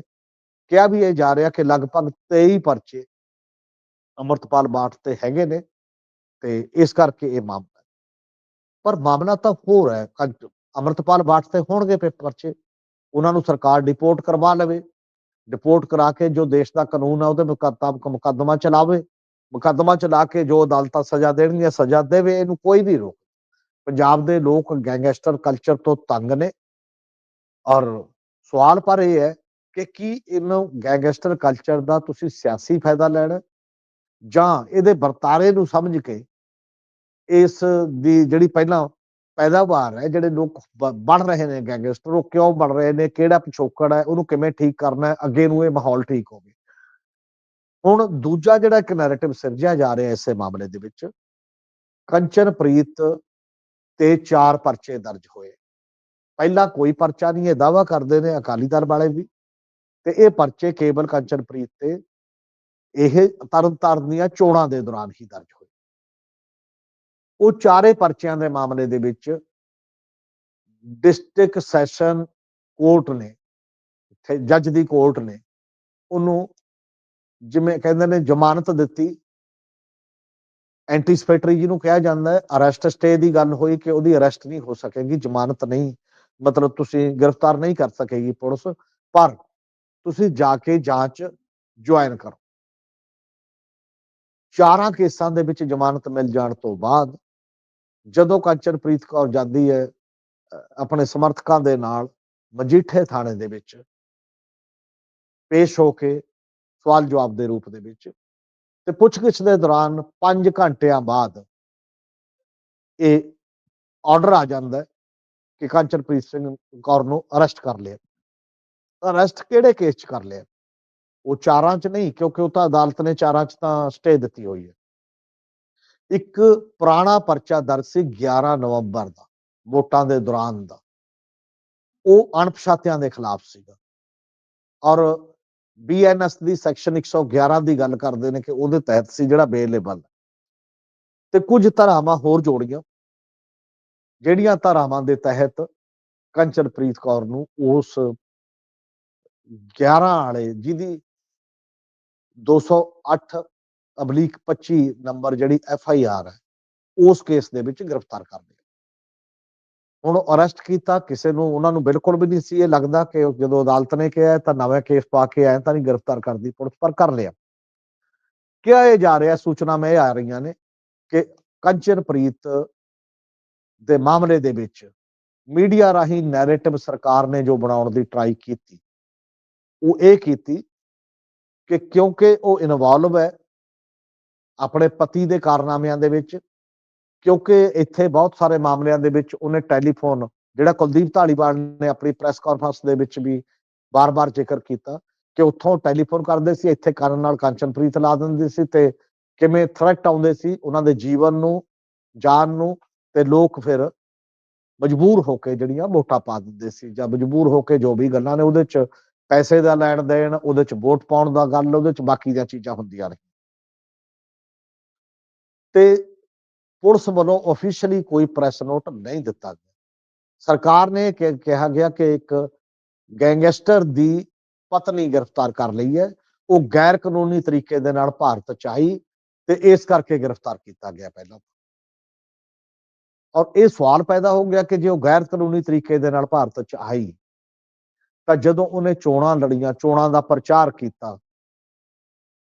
ਕਿਹਾ ਵੀ ਇਹ ਜਾ ਰਿਹਾ ਕਿ ਲਗਭਗ 23 ਪਰਚੇ ਅਮਰਤਪਾਲ ਬਾਟ ਤੇ ਹੈਗੇ ਨੇ, ਤੇ ਇਸ ਕਰਕੇ ਇਹ ਮਾਮਲਾ ਪਰ ਮਾਮਲਾ ਤਾਂ ਹੋਰ ਹੈ ਅਮਰਤਪਾਲ ਬਾਟ ਤੇ ਹੋਣਗੇ ਪਰਚੇ। ਉਹਨਾਂ ਨੂੰ ਸਰਕਾਰ ਡਿਪੋਰਟ ਕਰਵਾ ਲਵੇ। ਡਿਪੋਰਟ ਕਰਾ ਕੇ ਜੋ ਦੇਸ਼ ਦਾ ਕਾਨੂੰਨ ਹੈ ਉਹਦੇ ਮੁਤਾਬਕ ਮੁਕੱਦਮਾ ਚਲਾਵੇ। ਮੁਕੱਦਮਾ ਚਲਾ ਕੇ ਜੋ ਅਦਾਲਤਾਂ ਸਜ਼ਾ ਦੇਣਗੀਆਂ, ਸਜ਼ਾ ਦੇਵੇ, ਇਹਨੂੰ ਕੋਈ ਨਹੀਂ ਰੋਕ। ਪੰਜਾਬ ਦੇ ਲੋਕ ਗੈਂਗਸਟਰ ਕਲਚਰ ਤੋਂ ਤੰਗ ਨੇ। ਔਰ ਸਵਾਲ ਪਰ ਇਹ ਹੈ ਕਿ ਕੀ ਇਹਨੂੰ ਗੈਂਗਸਟਰ ਕਲਚਰ ਦਾ ਤੁਸੀਂ ਸਿਆਸੀ ਫਾਇਦਾ ਲੈਣਾ? ਜਾਂ ਇਹਦੇ ਵਰਤਾਰੇ ਨੂੰ ਸਮਝ ਕੇ ਇਸ ਦੀ ਜਿਹੜੀ ਪਹਿਲਾਂ ਪੈਦਾਵਾਰ ਹੈ, ਜਿਹੜੇ ਲੋਕ ਬਣ ਰਹੇ ਨੇ ਗੈਂਗਸਟਰ, ਉਹ ਕਿਉਂ ਬਣ ਰਹੇ ਨੇ, ਕਿਹੜਾ ਪਿਛੋਕੜ ਹੈ, ਉਹਨੂੰ ਕਿਵੇਂ ਠੀਕ ਕਰਨਾ ਹੈ, ਅੱਗੇ ਨੂੰ ਇਹ ਮਾਹੌਲ ਠੀਕ ਹੋਵੇ। ਹੁਣ ਦੂਜਾ ਜਿਹੜਾ ਇੱਕ ਨੈਰੇਟਿਵ ਸਿਰਜਿਆ ਜਾ ਰਿਹਾ ਇਸੇ ਮਾਮਲੇ ਦੇ ਵਿੱਚ, ਕੰਚਨਪ੍ਰੀਤ ਤੇ ਚਾਰ ਪਰਚੇ ਦਰਜ ਹੋਏ। ਪਹਿਲਾਂ ਕੋਈ ਪਰਚਾ ਨਹੀਂ, ਇਹ ਦਾਵਾ ਕਰਦੇ ਨੇ ਅਕਾਲੀ ਦਲ ਵਾਲੇ ਵੀ, ਤੇ ਇਹ ਪਰਚੇ ਕੇਵਲ ਕੰਚਨਪ੍ਰੀਤ ਤੇ ਇਹ ਤਰਨ ਤਾਰਨ ਦੀਆਂ ਚੋਣਾਂ ਦੇ ਦੌਰਾਨ ਹੀ ਦਰਜ ਹੋਏ। ਉਹ ਚਾਰੇ ਪਰਚਿਆਂ ਦੇ ਮਾਮਲੇ ਦੇ ਵਿੱਚ ਡਿਸਟ੍ਰਿਕਟ ਸੈਸ਼ਨ ਕੋਰਟ ਨੇ ਜੱਜ ਦੀ ਕੋਰਟ ਨੇ, ਉਹਨੂੰ ਜਿਵੇਂ ਕਹਿੰਦੇ ਨੇ ਜ਼ਮਾਨਤ ਦਿੱਤੀ। ਐਂਟੀਸਪੈਟਰੀ ਜਿਹਨੂੰ ਕਿਹਾ ਜਾਂਦਾ ਹੈ, ਅਰੈਸਟ ਸਟੇ ਦੀ ਗੱਲ ਹੋਈ ਕਿ ਉਹਦੀ ਅਰੈਸਟ ਨਹੀਂ ਹੋ ਸਕੇਗੀ, ਜ਼ਮਾਨਤ ਨਹੀਂ, ਮਤਲਬ ਤੁਸੀਂ ਗ੍ਰਿਫਤਾਰ ਨਹੀਂ ਕਰ ਸਕੇਗੀ ਪੁਲਿਸ, ਪਰ ਤੁਸੀਂ ਜਾ ਕੇ ਜਾਂਚ ਜੁਆਇਨ ਕਰੋ। ਚਾਰਾਂ ਕੇਸਾਂ ਦੇ ਵਿੱਚ ਜ਼ਮਾਨਤ ਮਿਲ ਜਾਣ ਤੋਂ ਬਾਅਦ ਜਦੋਂ ਕੰਚਨਪ੍ਰੀਤ ਕੌਰ ਜਾਂਦੀ ਹੈ ਆਪਣੇ ਸਮਰਥਕਾਂ ਦੇ ਨਾਲ ਮਜੀਠੇ ਥਾਣੇ ਦੇ ਵਿੱਚ, ਪੇਸ਼ ਹੋ ਕੇ ਸਵਾਲ ਜਵਾਬ ਦੇ ਰੂਪ ਦੇ ਵਿੱਚ ਤੇ ਪੁੱਛਗਿੱਛ ਦੇ ਦੌਰਾਨ 5 ਘੰਟਿਆਂ ਬਾਅਦ ਇਹ ਆਰਡਰ ਆ ਜਾਂਦਾ ਕਿ ਕੰਚਨਪ੍ਰੀਤ ਸਿੰਘ ਕੌਰ ਨੂੰ ਅਰੈਸਟ ਕਰ ਲਿਆ। ਅਰੈਸਟ ਕਿਹੜੇ ਕੇਸ 'ਚ ਕਰ ਲਿਆ? ਉਹ ਚਾਰਾਂ 'ਚ ਨਹੀਂ, ਕਿਉਂਕਿ ਉਹ ਤਾਂ ਅਦਾਲਤ ਨੇ ਚਾਰਾਂ 'ਚ ਤਾਂ ਸਟੇ ਦਿੱਤੀ ਹੋਈ ਹੈ। ਇੱਕ ਪੁਰਾਣਾ ਪਰਚਾ ਦਰਜ ਸੀ 11 ਨਵੰਬਰ ਦਾ, ਵੋਟਾਂ ਦੇ ਦੌਰਾਨ ਦਾ। ਉਹ ਅਣਪਛਾਤਿਆਂ ਦੇ ਖਿਲਾਫ ਸੀਗਾ। ਔਰ ਬੀਐਨਐਸ ਦੀ ਸੈਕਸ਼ਨ 111 ਦੀ ਗੱਲ ਕਰਦੇ ਨੇ ਕਿ ਉਹਦੇ ਤਹਿਤ ਸੀ ਜਿਹੜਾ ਬੇਲੇਬਲ ਤੇ ਕੁਝ ਧਾਰਾਵਾਂ ਹੋਰ ਜੋੜੀਆਂ, ਜਿਹੜੀਆਂ ਧਾਰਾਵਾਂ ਦੇ ਤਹਿਤ ਕੰਚਨਪ੍ਰੀਤ ਕੌਰ ਨੂੰ ਉਸ 11 ਵਾਲੇ, ਜਿਹਦੀ 208 ਅਬਲੀਕ 25 ਨੰਬਰ ਜਿਹੜੀ ਐਫ ਆਈ ਆਰ ਹੈ, ਉਸ ਕੇਸ ਦੇ ਵਿੱਚ ਗ੍ਰਿਫਤਾਰ ਕਰ ਲਿਆ। ਹੁਣ ਅਰੈਸਟ ਕੀਤਾ, ਕਿਸੇ ਨੂੰ ਉਹਨਾਂ ਨੂੰ ਬਿਲਕੁਲ ਵੀ ਨਹੀਂ ਸੀ ਇਹ ਲੱਗਦਾ ਕਿ ਜਦੋਂ ਅਦਾਲਤ ਨੇ ਕਿਹਾ ਤਾਂ ਨਵਾਂ ਕੇਸ ਪਾ ਕੇ ਆਏ ਤਾਂ ਨਹੀਂ ਗ੍ਰਿਫਤਾਰ ਕਰਦੀ ਪੁਲਿਸ, ਪਰ ਕਰ ਲਿਆ। ਕਿਹਾ ਇਹ ਜਾ ਰਿਹਾ ਸੂਚਨਾ ਮੈਂ ਆ ਰਹੀਆਂ ਨੇ ਕਿ ਕੰਚਨਪ੍ਰੀਤ ਦੇ ਮਾਮਲੇ ਦੇ ਵਿੱਚ ਮੀਡੀਆ ਰਾਹੀਂ ਨੈਰੇਟਿਵ ਸਰਕਾਰ ਨੇ ਜੋ ਬਣਾਉਣ ਦੀ ਟਰਾਈ ਕੀਤੀ, ਉਹ ਇਹ ਕੀਤੀ ਕਿ ਕਿਉਂਕਿ ਉਹ ਇਨਵੋਲਵ ਹੈ ਆਪਣੇ ਪਤੀ ਦੇ ਕਾਰਨਾਮਿਆਂ ਦੇ ਵਿੱਚ, ਕਿਉਂਕਿ ਇੱਥੇ ਬਹੁਤ ਸਾਰੇ ਮਾਮਲਿਆਂ ਦੇ ਵਿੱਚ ਉਹਨੇ ਟੈਲੀਫੋਨ, ਜਿਹੜਾ ਕੁਲਦੀਪ ਢਾਲੀਵਾਲ ਨੇ ਆਪਣੀ ਪ੍ਰੈਸ ਕਾਨਫਰੰਸ ਦੇ ਵਿੱਚ ਵੀ ਬਾਰ-ਬਾਰ ਜ਼ਿਕਰ ਕੀਤਾ, ਕਿ ਉੱਥੋਂ ਟੈਲੀਫੋਨ ਕਰਦੇ ਸੀ, ਇੱਥੇ ਕਰਨ ਨਾਲ ਕੰਚਨਪ੍ਰੀਤ ਲਾ ਦਿੰਦੇ ਸੀ ਤੇ ਕਿਵੇਂ ਥ੍ਰੈਟ ਆਉਂਦੇ ਸੀ, ਉਹਨਾਂ ਦੇ ਜੀਵਨ ਨੂੰ, ਜਾਨ ਨੂੰ, ਤੇ ਲੋਕ ਫਿਰ ਮਜਬੂਰ ਹੋ ਕੇ ਜਿਹੜੀਆਂ ਵੋਟਾਂ ਪਾ ਦਿੰਦੇ ਸੀ, ਜਾਂ ਮਜਬੂਰ ਹੋ ਕੇ ਜੋ ਵੀ ਗੱਲਾਂ ਨੇ ਉਹਦੇ ਚ ਪੈਸੇ ਦਾ ਲੈਣ ਦੇਣ ਉਹਦੇ ਚ ਵੋਟ ਪਾਉਣ ਦਾ ਗੱਲ, ਉਹਦੇ ਚ ਬਾਕੀ ਦੀਆਂ ਚੀਜ਼ਾਂ ਹੁੰਦੀਆਂ ਨੇ। ਤੇ ਪੁਲਿਸ ਵੱਲੋਂ ਅਫੀਸ਼ੀਅਲੀ ਕੋਈ ਪ੍ਰੈਸ ਨੋਟ ਨਹੀਂ ਦਿੱਤਾ ਗਿਆ। ਸਰਕਾਰ ਨੇ ਕਿਹਾ ਗਿਆ ਕਿ ਇੱਕ ਗੈਂਗਸਟਰ ਦੀ ਪਤਨੀ ਗ੍ਰਿਫਤਾਰ ਕਰ ਲਈ ਹੈ। ਉਹ ਗੈਰ ਕਾਨੂੰਨੀ ਤਰੀਕੇ ਦੇ ਨਾਲ ਭਾਰਤ ਚ ਆਈ ਤੇ ਇਸ ਕਰਕੇ ਗ੍ਰਿਫਤਾਰ ਕੀਤਾ ਗਿਆ ਪਹਿਲਾਂ ਔਰ ਇਹ ਸਵਾਲ ਪੈਦਾ ਹੋ ਗਿਆ ਕਿ ਜੇ ਉਹ ਗੈਰ ਕਾਨੂੰਨੀ ਤਰੀਕੇ ਦੇ ਨਾਲ ਭਾਰਤ ਚ ਆਈ, ਤਾਂ ਜਦੋਂ ਉਹਨੇ ਚੋਣਾਂ ਲੜੀਆਂ, ਚੋਣਾਂ ਦਾ ਪ੍ਰਚਾਰ ਕੀਤਾ,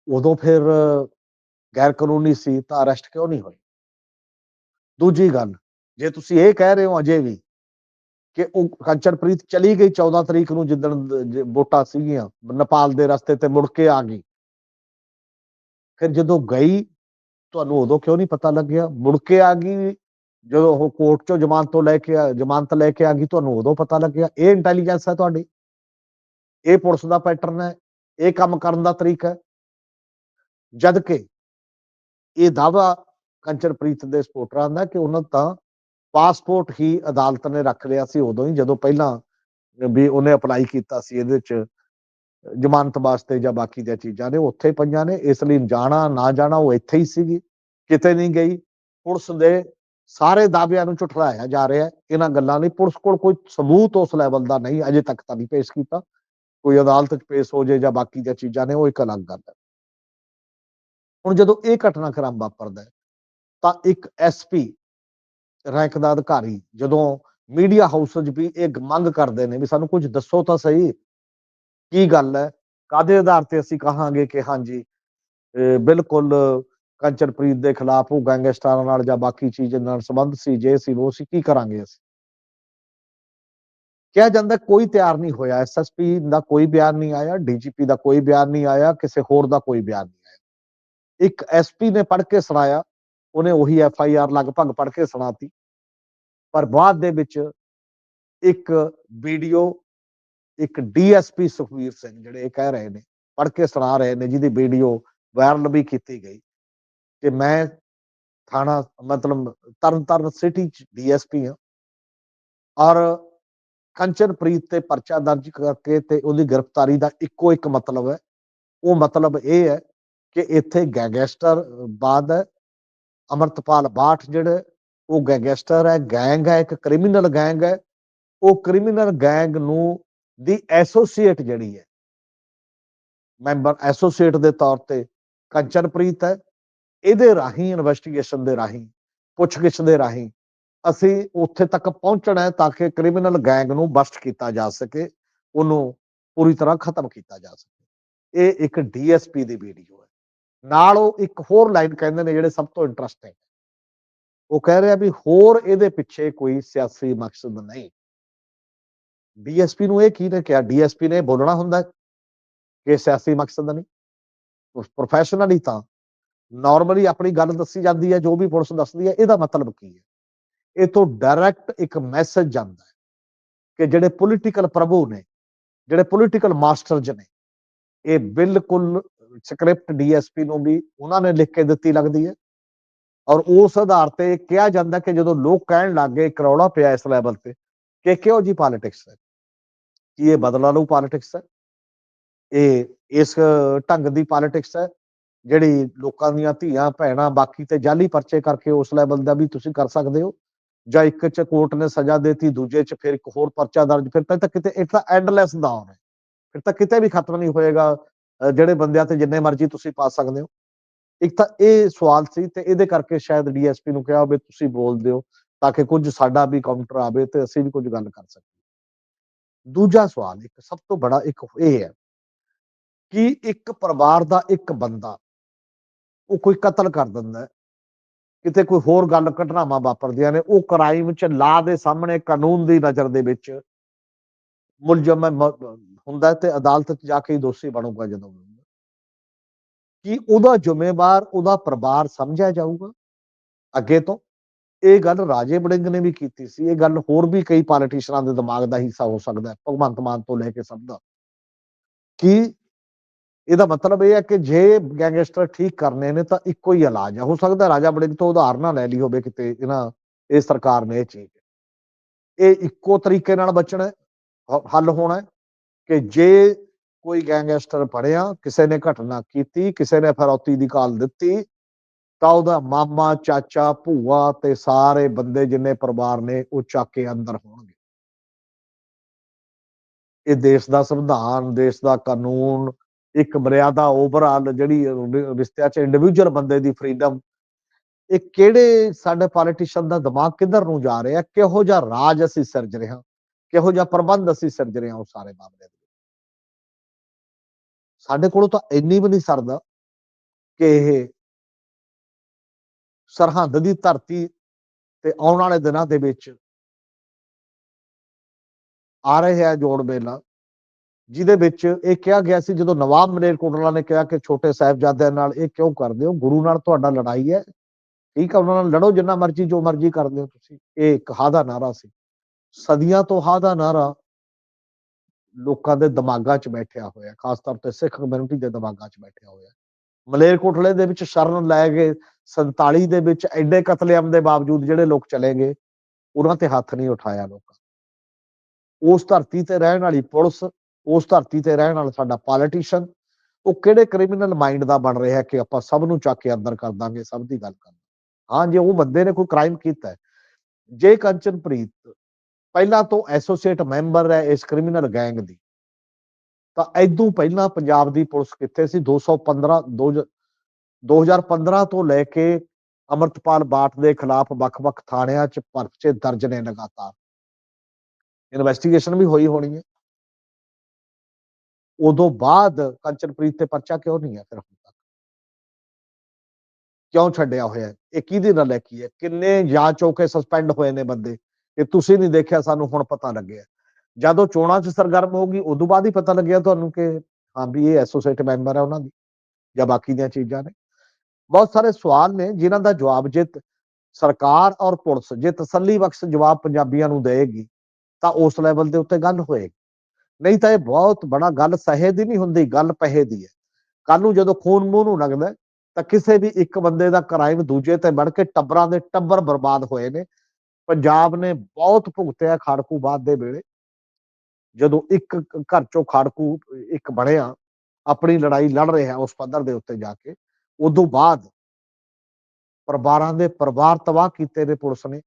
ਉਦੋਂ ਫਿਰ ਗੈਰ ਕਾਨੂੰਨੀ ਸੀ ਤਾਂ ਅਰੈਸਟ ਕਿਉਂ ਨਹੀਂ ਹੋਏ? ਦੂਜੀ ਗੱਲ, ਜੇ ਤੁਸੀਂ ਇਹ ਕਹਿ ਰਹੇ ਹੋ ਅਜੇ ਵੀ ਕਿ ਉਹ ਕੰਚਨਪ੍ਰੀਤ ਚਲੀ ਗਈ 14 ਤਰੀਕ ਨੂੰ ਜਿੱਦਣ ਵੋਟਾਂ ਸੀਗੀਆਂ, ਨੇਪਾਲ ਦੇ ਰਸਤੇ ਤੇ ਮੁੜ ਕੇ ਆ ਗਈ। ਫਿਰ ਜਦੋਂ ਗਈ, ਤੁਹਾਨੂੰ ਉਦੋਂ ਕਿਉਂ ਨਹੀਂ ਪਤਾ ਲੱਗਿਆ? ਮੁੜ ਕੇ ਆ ਗਈ, ਜਦੋਂ ਉਹ ਕੋਰਟ ਚੋਂ ਜ਼ਮਾਨਤ ਤੋਂ ਲੈ ਕੇ ਜ਼ਮਾਨਤ ਲੈ ਕੇ ਆ ਗਈ, ਤੁਹਾਨੂੰ ਉਦੋਂ ਪਤਾ ਲੱਗਿਆ? ਇਹ ਇੰਟੈਲੀਜੈਂਸ ਹੈ ਤੁਹਾਡੀ? ਇਹ ਪੁਲਿਸ ਦਾ ਪੈਟਰਨ ਹੈ? ਇਹ ਕੰਮ ਕਰਨ ਦਾ ਤਰੀਕਾ ਹੈ? ਜਦ ਕਿ ਇਹ ਦਾਵਾ ਕੰਚਨਪ੍ਰੀਤ ਦੇ ਸਪੋਰਟਰਾਂ ਦਾ ਕਿ ਉਹਨਾਂ ਤਾਂ ਪਾਸਪੋਰਟ ਹੀ ਅਦਾਲਤ ਨੇ ਰੱਖ ਲਿਆ ਸੀ ਉਦੋਂ ਹੀ, ਜਦੋਂ ਪਹਿਲਾਂ ਵੀ ਉਹਨੇ ਅਪਲਾਈ ਕੀਤਾ ਸੀ ਇਹਦੇ ਚ, ਜ਼ਮਾਨਤ ਵਾਸਤੇ ਜਾਂ ਬਾਕੀ ਦੀਆਂ ਚੀਜ਼ਾਂ ਨੇ, ਉੱਥੇ ਪਈਆਂ ਨੇ, ਇਸ ਲਈ ਜਾਣਾ ਨਾ ਜਾਣਾ ਉਹ ਇੱਥੇ ਹੀ ਸੀਗੀ, ਕਿਤੇ ਨਹੀਂ ਗਈ। ਪੁਲਿਸ ਦੇ ਸਾਰੇ ਦਾਅਵਿਆਂ ਨੂੰ ਝੁਠਲਾਇਆ ਜਾ ਰਿਹਾ, ਇਹਨਾਂ ਗੱਲਾਂ ਲਈ ਪੁਲਿਸ ਕੋਲ ਕੋਈ ਸਬੂਤ ਉਸ ਲੈਵਲ ਦਾ ਨਹੀਂ, ਅਜੇ ਤੱਕ ਤਾਂ ਨਹੀਂ ਪੇਸ਼ ਕੀਤਾ। ਕੋਈ ਅਦਾਲਤ 'ਚ ਪੇਸ਼ ਹੋ ਜੇ ਜਾਂ ਬਾਕੀ ਦੀਆਂ ਚੀਜ਼ਾਂ ਨੇ, ਉਹ ਇੱਕ ਅਲੱਗ ਗੱਲ ਹੈ। ਹੁਣ ਜਦੋਂ ਇਹ ਘਟਨਾਕ੍ਰਮ ਵਾਪਰਦਾ ਹੈ, ਤਾਂ ਇੱਕ ਐਸਪੀ ਰੈਂਕ ਦਾ ਅਧਿਕਾਰੀ ਜਦੋਂ ਮੀਡੀਆ ਹਾਊਸ 'ਚ ਵੀ ਇਹ ਮੰਗ ਕਰਦੇ ਨੇ ਵੀ ਸਾਨੂੰ ਕੁਝ ਦੱਸੋ ਤਾਂ ਸਹੀ, ਕੀ ਗੱਲ ਹੈ ਕਾਦੇ ਆਧਾਰ ਤੇ ਅਸੀਂ ਕਹਾਂਗੇ ਕਿ ਹਾਂਜੀ ਬਿਲਕੁਲ ਕੰਚਨਪ੍ਰੀਤ ਦੇ ਖਿਲਾਫ ਉਹ ਗੈਂਗਸਟਰਾਂ ਨਾਲ ਜਾਂ ਬਾਕੀ ਚੀਜ਼ ਨਾਲ ਸੰਬੰਧ ਸੀ, ਜੇ ਸੀ ਉਹ ਸੀ, ਕੀ ਕਰਾਂਗੇ ਅਸੀਂ? ਕਿਹਾ ਜਾਂਦਾ ਕੋਈ ਤਿਆਰ ਨਹੀਂ ਹੋਇਆ ਐਸਐਸਪੀ ਦਾ ਕੋਈ ਬਿਆਨ ਨਹੀਂ ਆਇਆ ਡੀਜੀਪੀ ਦਾ ਕੋਈ ਬਿਆਨ ਨਹੀਂ ਆਇਆ, ਕਿਸੇ ਹੋਰ ਦਾ ਕੋਈ ਬਿਆਨ ਨਹੀਂ ਇੱਕ ਐਸਪੀ ਨੇ ਪੜ੍ਹ ਕੇ ਸੁਣਾਇਆ, ਉਹਨੇ ਉਹੀ ਐਫ ਆਈ ਆਰ ਲਗਭਗ ਪੜ੍ਹ ਕੇ ਸੁਣਾਤੀ। ਪਰ ਬਾਅਦ ਦੇ ਵਿੱਚ ਇੱਕ ਵੀਡੀਓ, ਇੱਕ ਡੀਐਸਪੀ ਸੁਖਵੀਰ ਸਿੰਘ ਜਿਹੜੇ ਇਹ ਕਹਿ ਰਹੇ ਨੇ, ਪੜ੍ਹ ਕੇ ਸੁਣਾ ਰਹੇ ਨੇ, ਜਿਹਦੀ ਵੀਡੀਓ ਵਾਇਰਲ ਵੀ ਕੀਤੀ ਗਈ। ਕਿ ਮੈਂ ਥਾਣਾ ਮਤਲਬ ਤਰਨਤਾਰਨ ਸਿਟੀ ਚ ਡੀਐਸਪੀ ਹਾਂ। ਔਰ ਕੰਚਨਪ੍ਰੀਤ ਤੇ ਪਰਚਾ ਦਰਜ ਕਰਕੇ ਤੇ ਉਹਦੀ ਗ੍ਰਿਫਤਾਰੀ ਦਾ ਇੱਕੋ ਇੱਕ ਮਤਲਬ ਹੈ। ਉਹ ਮਤਲਬ ਇਹ ਹੈ ਕਿ ਇੱਥੇ ਗੈਂਗਸਟਰ ਬਾਦ ਹੈ ਅਮਰਤਪਾਲ ਬਾਠ ਜਿਹੜੇ, ਉਹ ਗੈਂਗਸਟਰ ਹੈ, ਗੈਂਗ ਹੈ, ਇੱਕ ਕ੍ਰਿਮੀਨਲ ਗੈਂਗ ਹੈ। ਉਹ ਕ੍ਰਿਮੀਨਲ ਗੈਂਗ ਨੂੰ ਦੀ ਐਸੋਸੀਏਟ ਜਿਹੜੀ ਹੈ, ਮੈਂਬਰ ਐਸੋਸੀਏਟ ਦੇ ਤੌਰ ਤੇ ਕੰਚਨਪ੍ਰੀਤ ਹੈ। ਇਹਦੇ ਰਾਹੀਂ, ਇਨਵੈਸਟੀਗੇਸ਼ਨ ਦੇ ਰਾਹੀਂ, ਪੁੱਛਗਿੱਛ ਦੇ ਰਾਹੀਂ ਅਸੀਂ ਉੱਥੇ ਤੱਕ ਪਹੁੰਚਣਾ ਹੈ ਤਾਂ ਕਿ ਕ੍ਰਿਮੀਨਲ ਗੈਂਗ ਨੂੰ ਬਸਟ ਕੀਤਾ ਜਾ ਸਕੇ, ਉਹਨੂੰ ਪੂਰੀ ਤਰ੍ਹਾਂ ਖਤਮ ਕੀਤਾ ਜਾ ਸਕੇ। ਇਹ ਇੱਕ ਡੀਐਸਪੀ ਦੀ ਵੀਡੀਓ ਹੈ। ਨਾਲ ਉਹ ਇੱਕ ਹੋਰ ਲਾਈਨ ਕਹਿੰਦੇ ਨੇ ਜਿਹੜੇ ਸਭ ਤੋਂ ਇੰਟਰਸਟਿੰਗ ਉਹ ਕਹਿ ਰਿਹਾ ਵੀ ਹੋਰ ਇਹਦੇ ਪਿੱਛੇ ਕੋਈ ਸਿਆਸੀ ਮਕਸਦ ਨਹੀਂ। ਡੀਐਸਪੀ ਨੂੰ ਇਹ ਕੀ ਨੇ ਕਿਹਾ? ਡੀਐਸਪੀ ਨੇ ਬੋਲਣਾ ਹੁੰਦਾ ਕਿ ਸਿਆਸੀ ਮਕਸਦ ਨਹੀਂ। ਪ੍ਰੋਫੈਸ਼ਨਲੀ ਤਾਂ। ਨਾਰਮਲੀ ਆਪਣੀ ਗੱਲ ਦੱਸੀ ਜਾਂਦੀ ਹੈ, ਜੋ ਵੀ ਪੁਲਿਸ ਦੱਸਦੀ ਹੈ, ਇਹਦਾ ਮਤਲਬ ਕੀ ਹੈ? ਇਹ ਤੋਂ ਡਾਇਰੈਕਟ ਇੱਕ ਮੈਸੇਜ ਜਾਂਦਾ ਹੈ ਕਿ ਜਿਹੜੇ ਪੋਲੀਟੀਕਲ ਪ੍ਰਭੂ ਨੇ, ਜਿਹੜੇ ਪੋਲੀਟੀਕਲ ਮਾਸਟਰਜ਼ ਨੇ, ਇਹ ਬਿਲਕੁਲ ਸਕ੍ਰਿਪਟ ਡੀਐਸਪੀ ਨੂੰ ਵੀ ਉਹਨਾਂ ਨੇ ਲਿਖ ਕੇ ਦਿੱਤੀ ਲੱਗਦੀ ਹੈ। ਔਰ ਉਸ ਆਧਾਰ ਤੇ ਕਿਹਾ ਜਾਂਦਾ ਕਿ ਜਦੋਂ ਲੋਕ ਕਹਿਣ ਲੱਗੇ ਕਰੌੜਾ ਪਿਆ ਇਸ ਲੈਵਲ ਤੇ ਕਿ ਕਿਉਂ ਜੀ ਪੋਲਿਟਿਕਸ ਹੈ? ਕੀ ਇਹ ਬਦਲਾ ਲਊ ਪੋਲਿਟਿਕਸ ਹੈ? ਇਹ ਇਸ ਢੰਗ ਦੀ ਪੋਲਿਟਿਕਸ ਹੈ ਜਿਹੜੀ ਲੋਕਾਂ ਦੀਆਂ ਧੀਆਂ, ਭੈਣਾਂ, ਬਾਕੀ ਤੇ ਜਾਲੀ ਪਰਚੇ ਕਰਕੇ ਉਸ ਲੈਵਲ ਦਾ ਵੀ ਤੁਸੀਂ ਕਰ ਸਕਦੇ ਹੋ? ਜਾਂ ਇੱਕ ਚ ਕੋਰਟ ਨੇ ਸਜ਼ਾ ਦਿੱਤੀ, ਦੂਜੇ ਚ ਫਿਰ ਇੱਕ ਹੋਰ ਪਰਚਾ ਦਰਜ, ਫਿਰ ਤਾਂ ਕਿਤੇ, ਇਹ ਤਾਂ ਐਂਡਲੈਸ ਦੌਰ ਹੈ। ਫਿਰ ਤਾਂ ਕਿਤੇ ਵੀ ਖਤਮ ਨਹੀਂ ਹੋਏਗਾ। ਜਿਹੜੇ ਬੰਦਿਆਂ ਤੇ ਜਿੰਨੇ ਮਰਜ਼ੀ ਤੁਸੀਂ ਪਾ ਸਕਦੇ ਹੋ। ਇੱਕ ਤਾਂ ਇਹ ਸਵਾਲ ਸੀ ਤੇ ਇਹਦੇ ਕਰਕੇ ਸ਼ਾਇਦ ਡੀਐਸਪੀ ਨੂੰ ਕਿਹਾ ਹੋਵੇ ਤੁਸੀਂ ਬੋਲਦੇ ਹੋ ਤਾਂ ਕਿ ਕੁਝ ਸਾਡਾ ਵੀ ਕਾਊਂਟਰ ਆਵੇ ਤੇ ਅਸੀਂ ਵੀ ਕੁਝ ਗੱਲ ਕਰ ਸਕੀਏ। ਦੂਜਾ ਸਵਾਲ ਇੱਕ ਸਭ ਤੋਂ ਬੜਾ ਇੱਕ ਇਹ ਹੈ ਕਿ ਇੱਕ ਪਰਿਵਾਰ ਦਾ ਇੱਕ ਬੰਦਾ ਉਹ ਕੋਈ ਕਤਲ ਕਰ ਦਿੰਦਾ ਹੈ, ਕਿਤੇ ਕੋਈ ਹੋਰ ਗੱਲ ਘਟਨਾਵਾਂ ਵਾਪਰਦੀਆਂ ਨੇ, ਉਹ ਕ੍ਰਾਈਮ ਚ ਲਾ ਦੇ ਸਾਹਮਣੇ ਕਾਨੂੰਨ ਦੀ ਨਜ਼ਰ ਦੇ ਵਿੱਚ ਮੁਲਜ਼ਮ ਹੁੰਦਾ ਤੇ ਅਦਾਲਤ 'ਚ ਜਾ ਕੇ ਹੀ ਦੋਸ਼ੀ ਬਣੂਗਾ ਜਦੋਂ ਕਿ ਉਹਦਾ ਜ਼ਿੰਮੇਵਾਰ ਉਹਦਾ ਪਰਿਵਾਰ ਸਮਝਿਆ ਜਾਊਗਾ? ਅੱਗੇ ਤੋਂ ਇਹ ਗੱਲ ਰਾਜੇ ਬੜਿੰਗ ਨੇ ਵੀ ਕੀਤੀ ਸੀ, ਇਹ ਗੱਲ ਹੋਰ ਵੀ ਕਈ ਪੋਲੀਟੀਸ਼ੀਅਨਾਂ ਦੇ ਦਿਮਾਗ ਦਾ ਹਿੱਸਾ ਹੋ ਸਕਦਾ ਹੈ, ਭਗਵੰਤ ਮਾਨ ਤੋਂ ਲੈ ਕੇ ਸਭ ਦਾ। ਕਿ ਇਹਦਾ ਮਤਲਬ ਇਹ ਹੈ ਕਿ ਜੇ ਗੈਂਗਸਟਰ ਠੀਕ ਕਰਨੇ ਨੇ ਤਾਂ ਇੱਕੋ ਹੀ ਇਲਾਜ ਹੈ। ਹੋ ਸਕਦਾ ਰਾਜਾ ਬੜਿੰਗ ਤੋਂ ਉਦਾਹਰਨਾਂ ਲੈ ਲਈ ਹੋਵੇ ਕਿਤੇ ਇਹਨਾਂ ਇਹ ਸਰਕਾਰ ਨੇ ਇਹ ਚੀਜ਼। ਇਹ ਇੱਕੋ ਤਰੀਕੇ ਨਾਲ ਬਚਣਾ ਹੱਲ ਹੋਣਾ ਕਿ ਜੇ ਕੋਈ ਗੈਂਗਸਟਰ ਫੜਿਆ, ਕਿਸੇ ਨੇ ਘਟਨਾ ਕੀਤੀ, ਕਿਸੇ ਨੇ ਫਰੌਤੀ ਦੀ ਕਾਲ ਦਿੱਤੀ, ਤਾਂ ਉਹਦਾ ਮਾਮਾ, ਚਾਚਾ, ਭੂਆ ਤੇ ਸਾਰੇ ਬੰਦੇ ਜਿੰਨੇ ਪਰਿਵਾਰ ਨੇ, ਉਹ ਚੱਕ ਕੇ ਅੰਦਰ ਹੋਣਗੇ। ਇਹ ਦੇਸ਼ ਦਾ ਸੰਵਿਧਾਨ, ਦੇਸ਼ ਦਾ ਕਾਨੂੰਨ, ਇੱਕ ਮਰਿਆਦਾ ਓਵਰਆਲ ਜਿਹੜੀ ਰਿਸ਼ਤਿਆਂ 'ਚ ਇੰਡੀਵਿਜੂਅਲ ਬੰਦੇ ਦੀ ਫਰੀडम ਇਹ ਕਿਹੜੇ ਸਾਡੇ ਪੋਲੀਟੀਸ਼ੀਅਨ ਦਾ ਦਿਮਾਗ ਕਿੱਧਰ ਨੂੰ ਜਾ ਰਿਹਾ, ਕਿਹੋ ਜਿਹਾ ਰਾਜ ਅਸੀਂ ਸਿਰਜ ਰਹੇ ਹਾਂ, ਕਿਹੋ ਜਿਹਾ ਪ੍ਰਬੰਧ ਅਸੀਂ ਸਿਰਜ ਰਹੇ ਹਾਂ ਉਹ ਸਾਰੇ ਮਾਮਲੇ ਦੇ ਸਾਡੇ ਕੋਲੋਂ ਤਾਂ ਇੰਨੀ ਵੀ ਨਹੀਂ ਸਰਦਾ ਕਿ ਇਹ ਸਰਹੰਦ ਦੀ ਧਰਤੀ ਤੇ ਆਉਣ ਵਾਲੇ ਦਿਨਾਂ ਦੇ ਵਿੱਚ ਆ ਰਹੇ ਹੈ ਜੋੜ ਮੇਲਾ, ਜਿਹਦੇ ਵਿੱਚ ਇਹ ਕਿਹਾ ਗਿਆ ਸੀ, ਜਦੋਂ ਨਵਾਬ ਮਲੇਰਕੋਟਲਾ ਨੇ ਕਿਹਾ ਕਿ ਛੋਟੇ ਸਾਹਿਬਜ਼ਾਦਿਆਂ ਨਾਲ ਇਹ ਕਿਉਂ ਕਰਦੇ ਹੋ? ਗੁਰੂ ਨਾਲ ਤੁਹਾਡਾ ਲੜਾਈ ਹੈ। ਠੀਕ ਹੈ ਉਹਨਾਂ ਨਾਲ ਲੜੋ ਜਿੰਨਾ ਮਰਜ਼ੀ, ਜੋ ਮਰਜ਼ੀ ਕਰਦੇ ਹੋ ਤੁਸੀਂ। ਇਹ ਇੱਕ ਹਾ ਦਾ ਨਾਰਾ ਸੀ। ਸਦੀਆਂ ਤੋਂ ਹਾ ਦਾ ਨਾਰਾ ਲੋਕਾਂ ਦੇ ਦਿਮਾਗਾਂ 'ਚ ਬੈਠਿਆ ਹੋਇਆ, ਖਾਸ ਤੌਰ ਤੇ ਸਿੱਖ ਕਮਿਊਨਿਟੀ ਦੇ ਦਿਮਾਗਾਂ 'ਚ ਬੈਠਿਆ ਹੋਇਆ। ਮਲੇਰਕੋਟਲੇ ਦੇ ਵਿੱਚ ਸ਼ਰਨ ਲੈ ਗਏ 47 ਦੇ ਵਿੱਚ ਐਡੇ ਕਤਲੇਆਮ ਦੇ ਬਾਵਜੂਦ ਜਿਹੜੇ ਲੋਕ ਚਲੇ ਗਏ, ਉਹਨਾਂ ਤੇ ਹੱਥ ਨਹੀਂ ਉਠਾਇਆ ਲੋਕਾਂ। ਉਸ ਧਰਤੀ ਤੇ ਰਹਿਣ ਵਾਲੀ ਪੁਲਿਸ, ਉਸ ਧਰਤੀ ਤੇ ਰਹਿਣ ਵਾਲਾ ਸਾਡਾ ਪੋਲੀਟੀਸ਼ੀਅਨ ਉਹ ਕਿਹੜੇ ਕ੍ਰਿਮੀਨਲ ਮਾਈਂਡ ਦਾ ਬਣ ਰਿਹਾ ਕਿ ਆਪਾਂ ਸਭ ਨੂੰ ਚੱਕ ਕੇ ਅੰਦਰ ਕਰ ਦਾਂਗੇ, ਸਭ ਦੀ ਗੱਲ ਕਰ ਹਾਂ, ਜੇ ਉਹ ਬੰਦੇ ਨੇ ਕੋਈ ਕ੍ਰਾਈਮ ਕੀਤਾ ਜੇ ਕੰਚਨਪ੍ਰੀਤ ਪਹਿਲਾਂ ਤੋਂ ਐਸੋਸੀਏਟ ਮੈਂਬਰ ਹੈ ਇਸ ਕ੍ਰਿਮੀਨਲ ਗੈਂਗ ਦੀ। ਤਾਂ ਐਦੋਂ ਪਹਿਲਾਂ ਪੰਜਾਬ ਦੀ ਪੁਲਿਸ ਕਿੱਥੇ ਸੀ? 215 2015 ਤੋਂ ਲੈ ਕੇ ਅਮਰਤਪਾਲ ਬਾਟ ਦੇ ਖਿਲਾਫ ਵੱਖ-ਵੱਖ ਥਾਣਿਆਂ 'ਚ ਪਰਚੇ ਦਰਜ ਨੇ ਲਗਾਤਾਰ। ਇਨਵੈਸਟੀਗੇਸ਼ਨ ਵੀ ਹੋਈ ਹੋਣੀ ਹੈ। ਉਦੋਂ ਬਾਅਦ ਕੰਚਨਪ੍ਰੀਤ ਤੇ ਪਰਚਾ ਕਿਉਂ ਨਹੀਂ ਹੈ ਫਿਰ ਹੁਣ ਤੱਕ? ਕਿਉਂ ਛੱਡਿਆ ਹੋਇਆ? ਇਹ ਕਿਹਦੀ ਨਾਲ ਹੈ ਕੀ ਹੈ ਕਿੰਨੇ ਜਾਂਚ ਹੋ ਕੇ ਸਸਪੈਂਡ ਹੋਏ ਨੇ ਬੰਦੇ? ਇਹ ਤੁਸੀਂ ਨਹੀਂ ਦੇਖਿਆ, ਸਾਨੂੰ ਹੁਣ ਪਤਾ ਲੱਗਿਆ। ਜਦੋਂ ਚੋਣਾਂ 'ਚ ਸਰਗਰਮ ਹੋਗੀ ਉਦੋਂ ਬਾਅਦ ਹੀ ਪਤਾ ਲੱਗਿਆ ਤੁਹਾਨੂੰ ਕਿ ਹਾਂ ਵੀ ਇਹ ਐਸੋਸੀਏਟ ਮੈਂਬਰ ਹੈ ਉਹਨਾਂ ਦੀ ਜਾਂ ਬਾਕੀ ਦੀਆਂ ਚੀਜ਼ਾਂ ਨੇ। ਬਹੁਤ ਸਾਰੇ ਸਵਾਲ ਨੇ ਜਿਨ੍ਹਾਂ ਦਾ ਜਵਾਬ ਜਿੱਤ ਸਰਕਾਰ ਔਰ ਪੁਲਿਸ, ਜੇ ਤਸੱਲੀ ਬਖਸ਼ ਜਵਾਬ ਪੰਜਾਬੀਆਂ ਨੂੰ ਦੇਗੀ ਤਾਂ ਉਸ ਲੈਵਲ ਦੇ ਉੱਤੇ ਗੱਲ ਹੋਏਗੀ। ਨਹੀਂ ਤਾਂ ਇਹ ਬਹੁਤ ਬੜਾ ਗੱਲ ਸਹੇ ਦੀ ਨਹੀਂ ਹੁੰਦੀ, ਗੱਲ ਪਹੇ ਦੀ ਹੈ। ਕੱਲ ਨੂੰ ਜਦੋਂ ਖੂਨ ਮੂੰਹ ਨੂੰ ਲੱਗਦਾ, ਤਾਂ ਕਿਸੇ ਵੀ ਇੱਕ ਬੰਦੇ ਦਾ ਕ੍ਰਾਈਮ ਦੂਜੇ ਤੇ ਵੜ ਕੇ ਟੱਬਰਾਂ ਦੇ ਟੱਬਰ ਬਰਬਾਦ ਹੋਏ ਨੇ। ਪੰਜਾਬ ਨੇ ਬਹੁਤ ਭੁਗਤਿਆ ਖਾੜਕੂ ਬਾਦ ਦੇ ਵੇਲੇ। ਜਦੋਂ ਇੱਕ ਘਰ ਚੋਂ ਖਾੜਕੂ ਇੱਕ ਬਣਿਆ, ਆਪਣੀ ਲੜਾਈ ਲੜ ਰਿਹਾ ਉਸ ਪੱਧਰ ਦੇ ਉੱਤੇ ਜਾ ਕੇ, ਉਦੋਂ ਬਾਅਦ ਪਰਿਵਾਰਾਂ ਦੇ ਪਰਿਵਾਰ ਤਬਾਹ ਕੀਤੇ ਨੇ ਪੁਲਿਸ ਨੇ।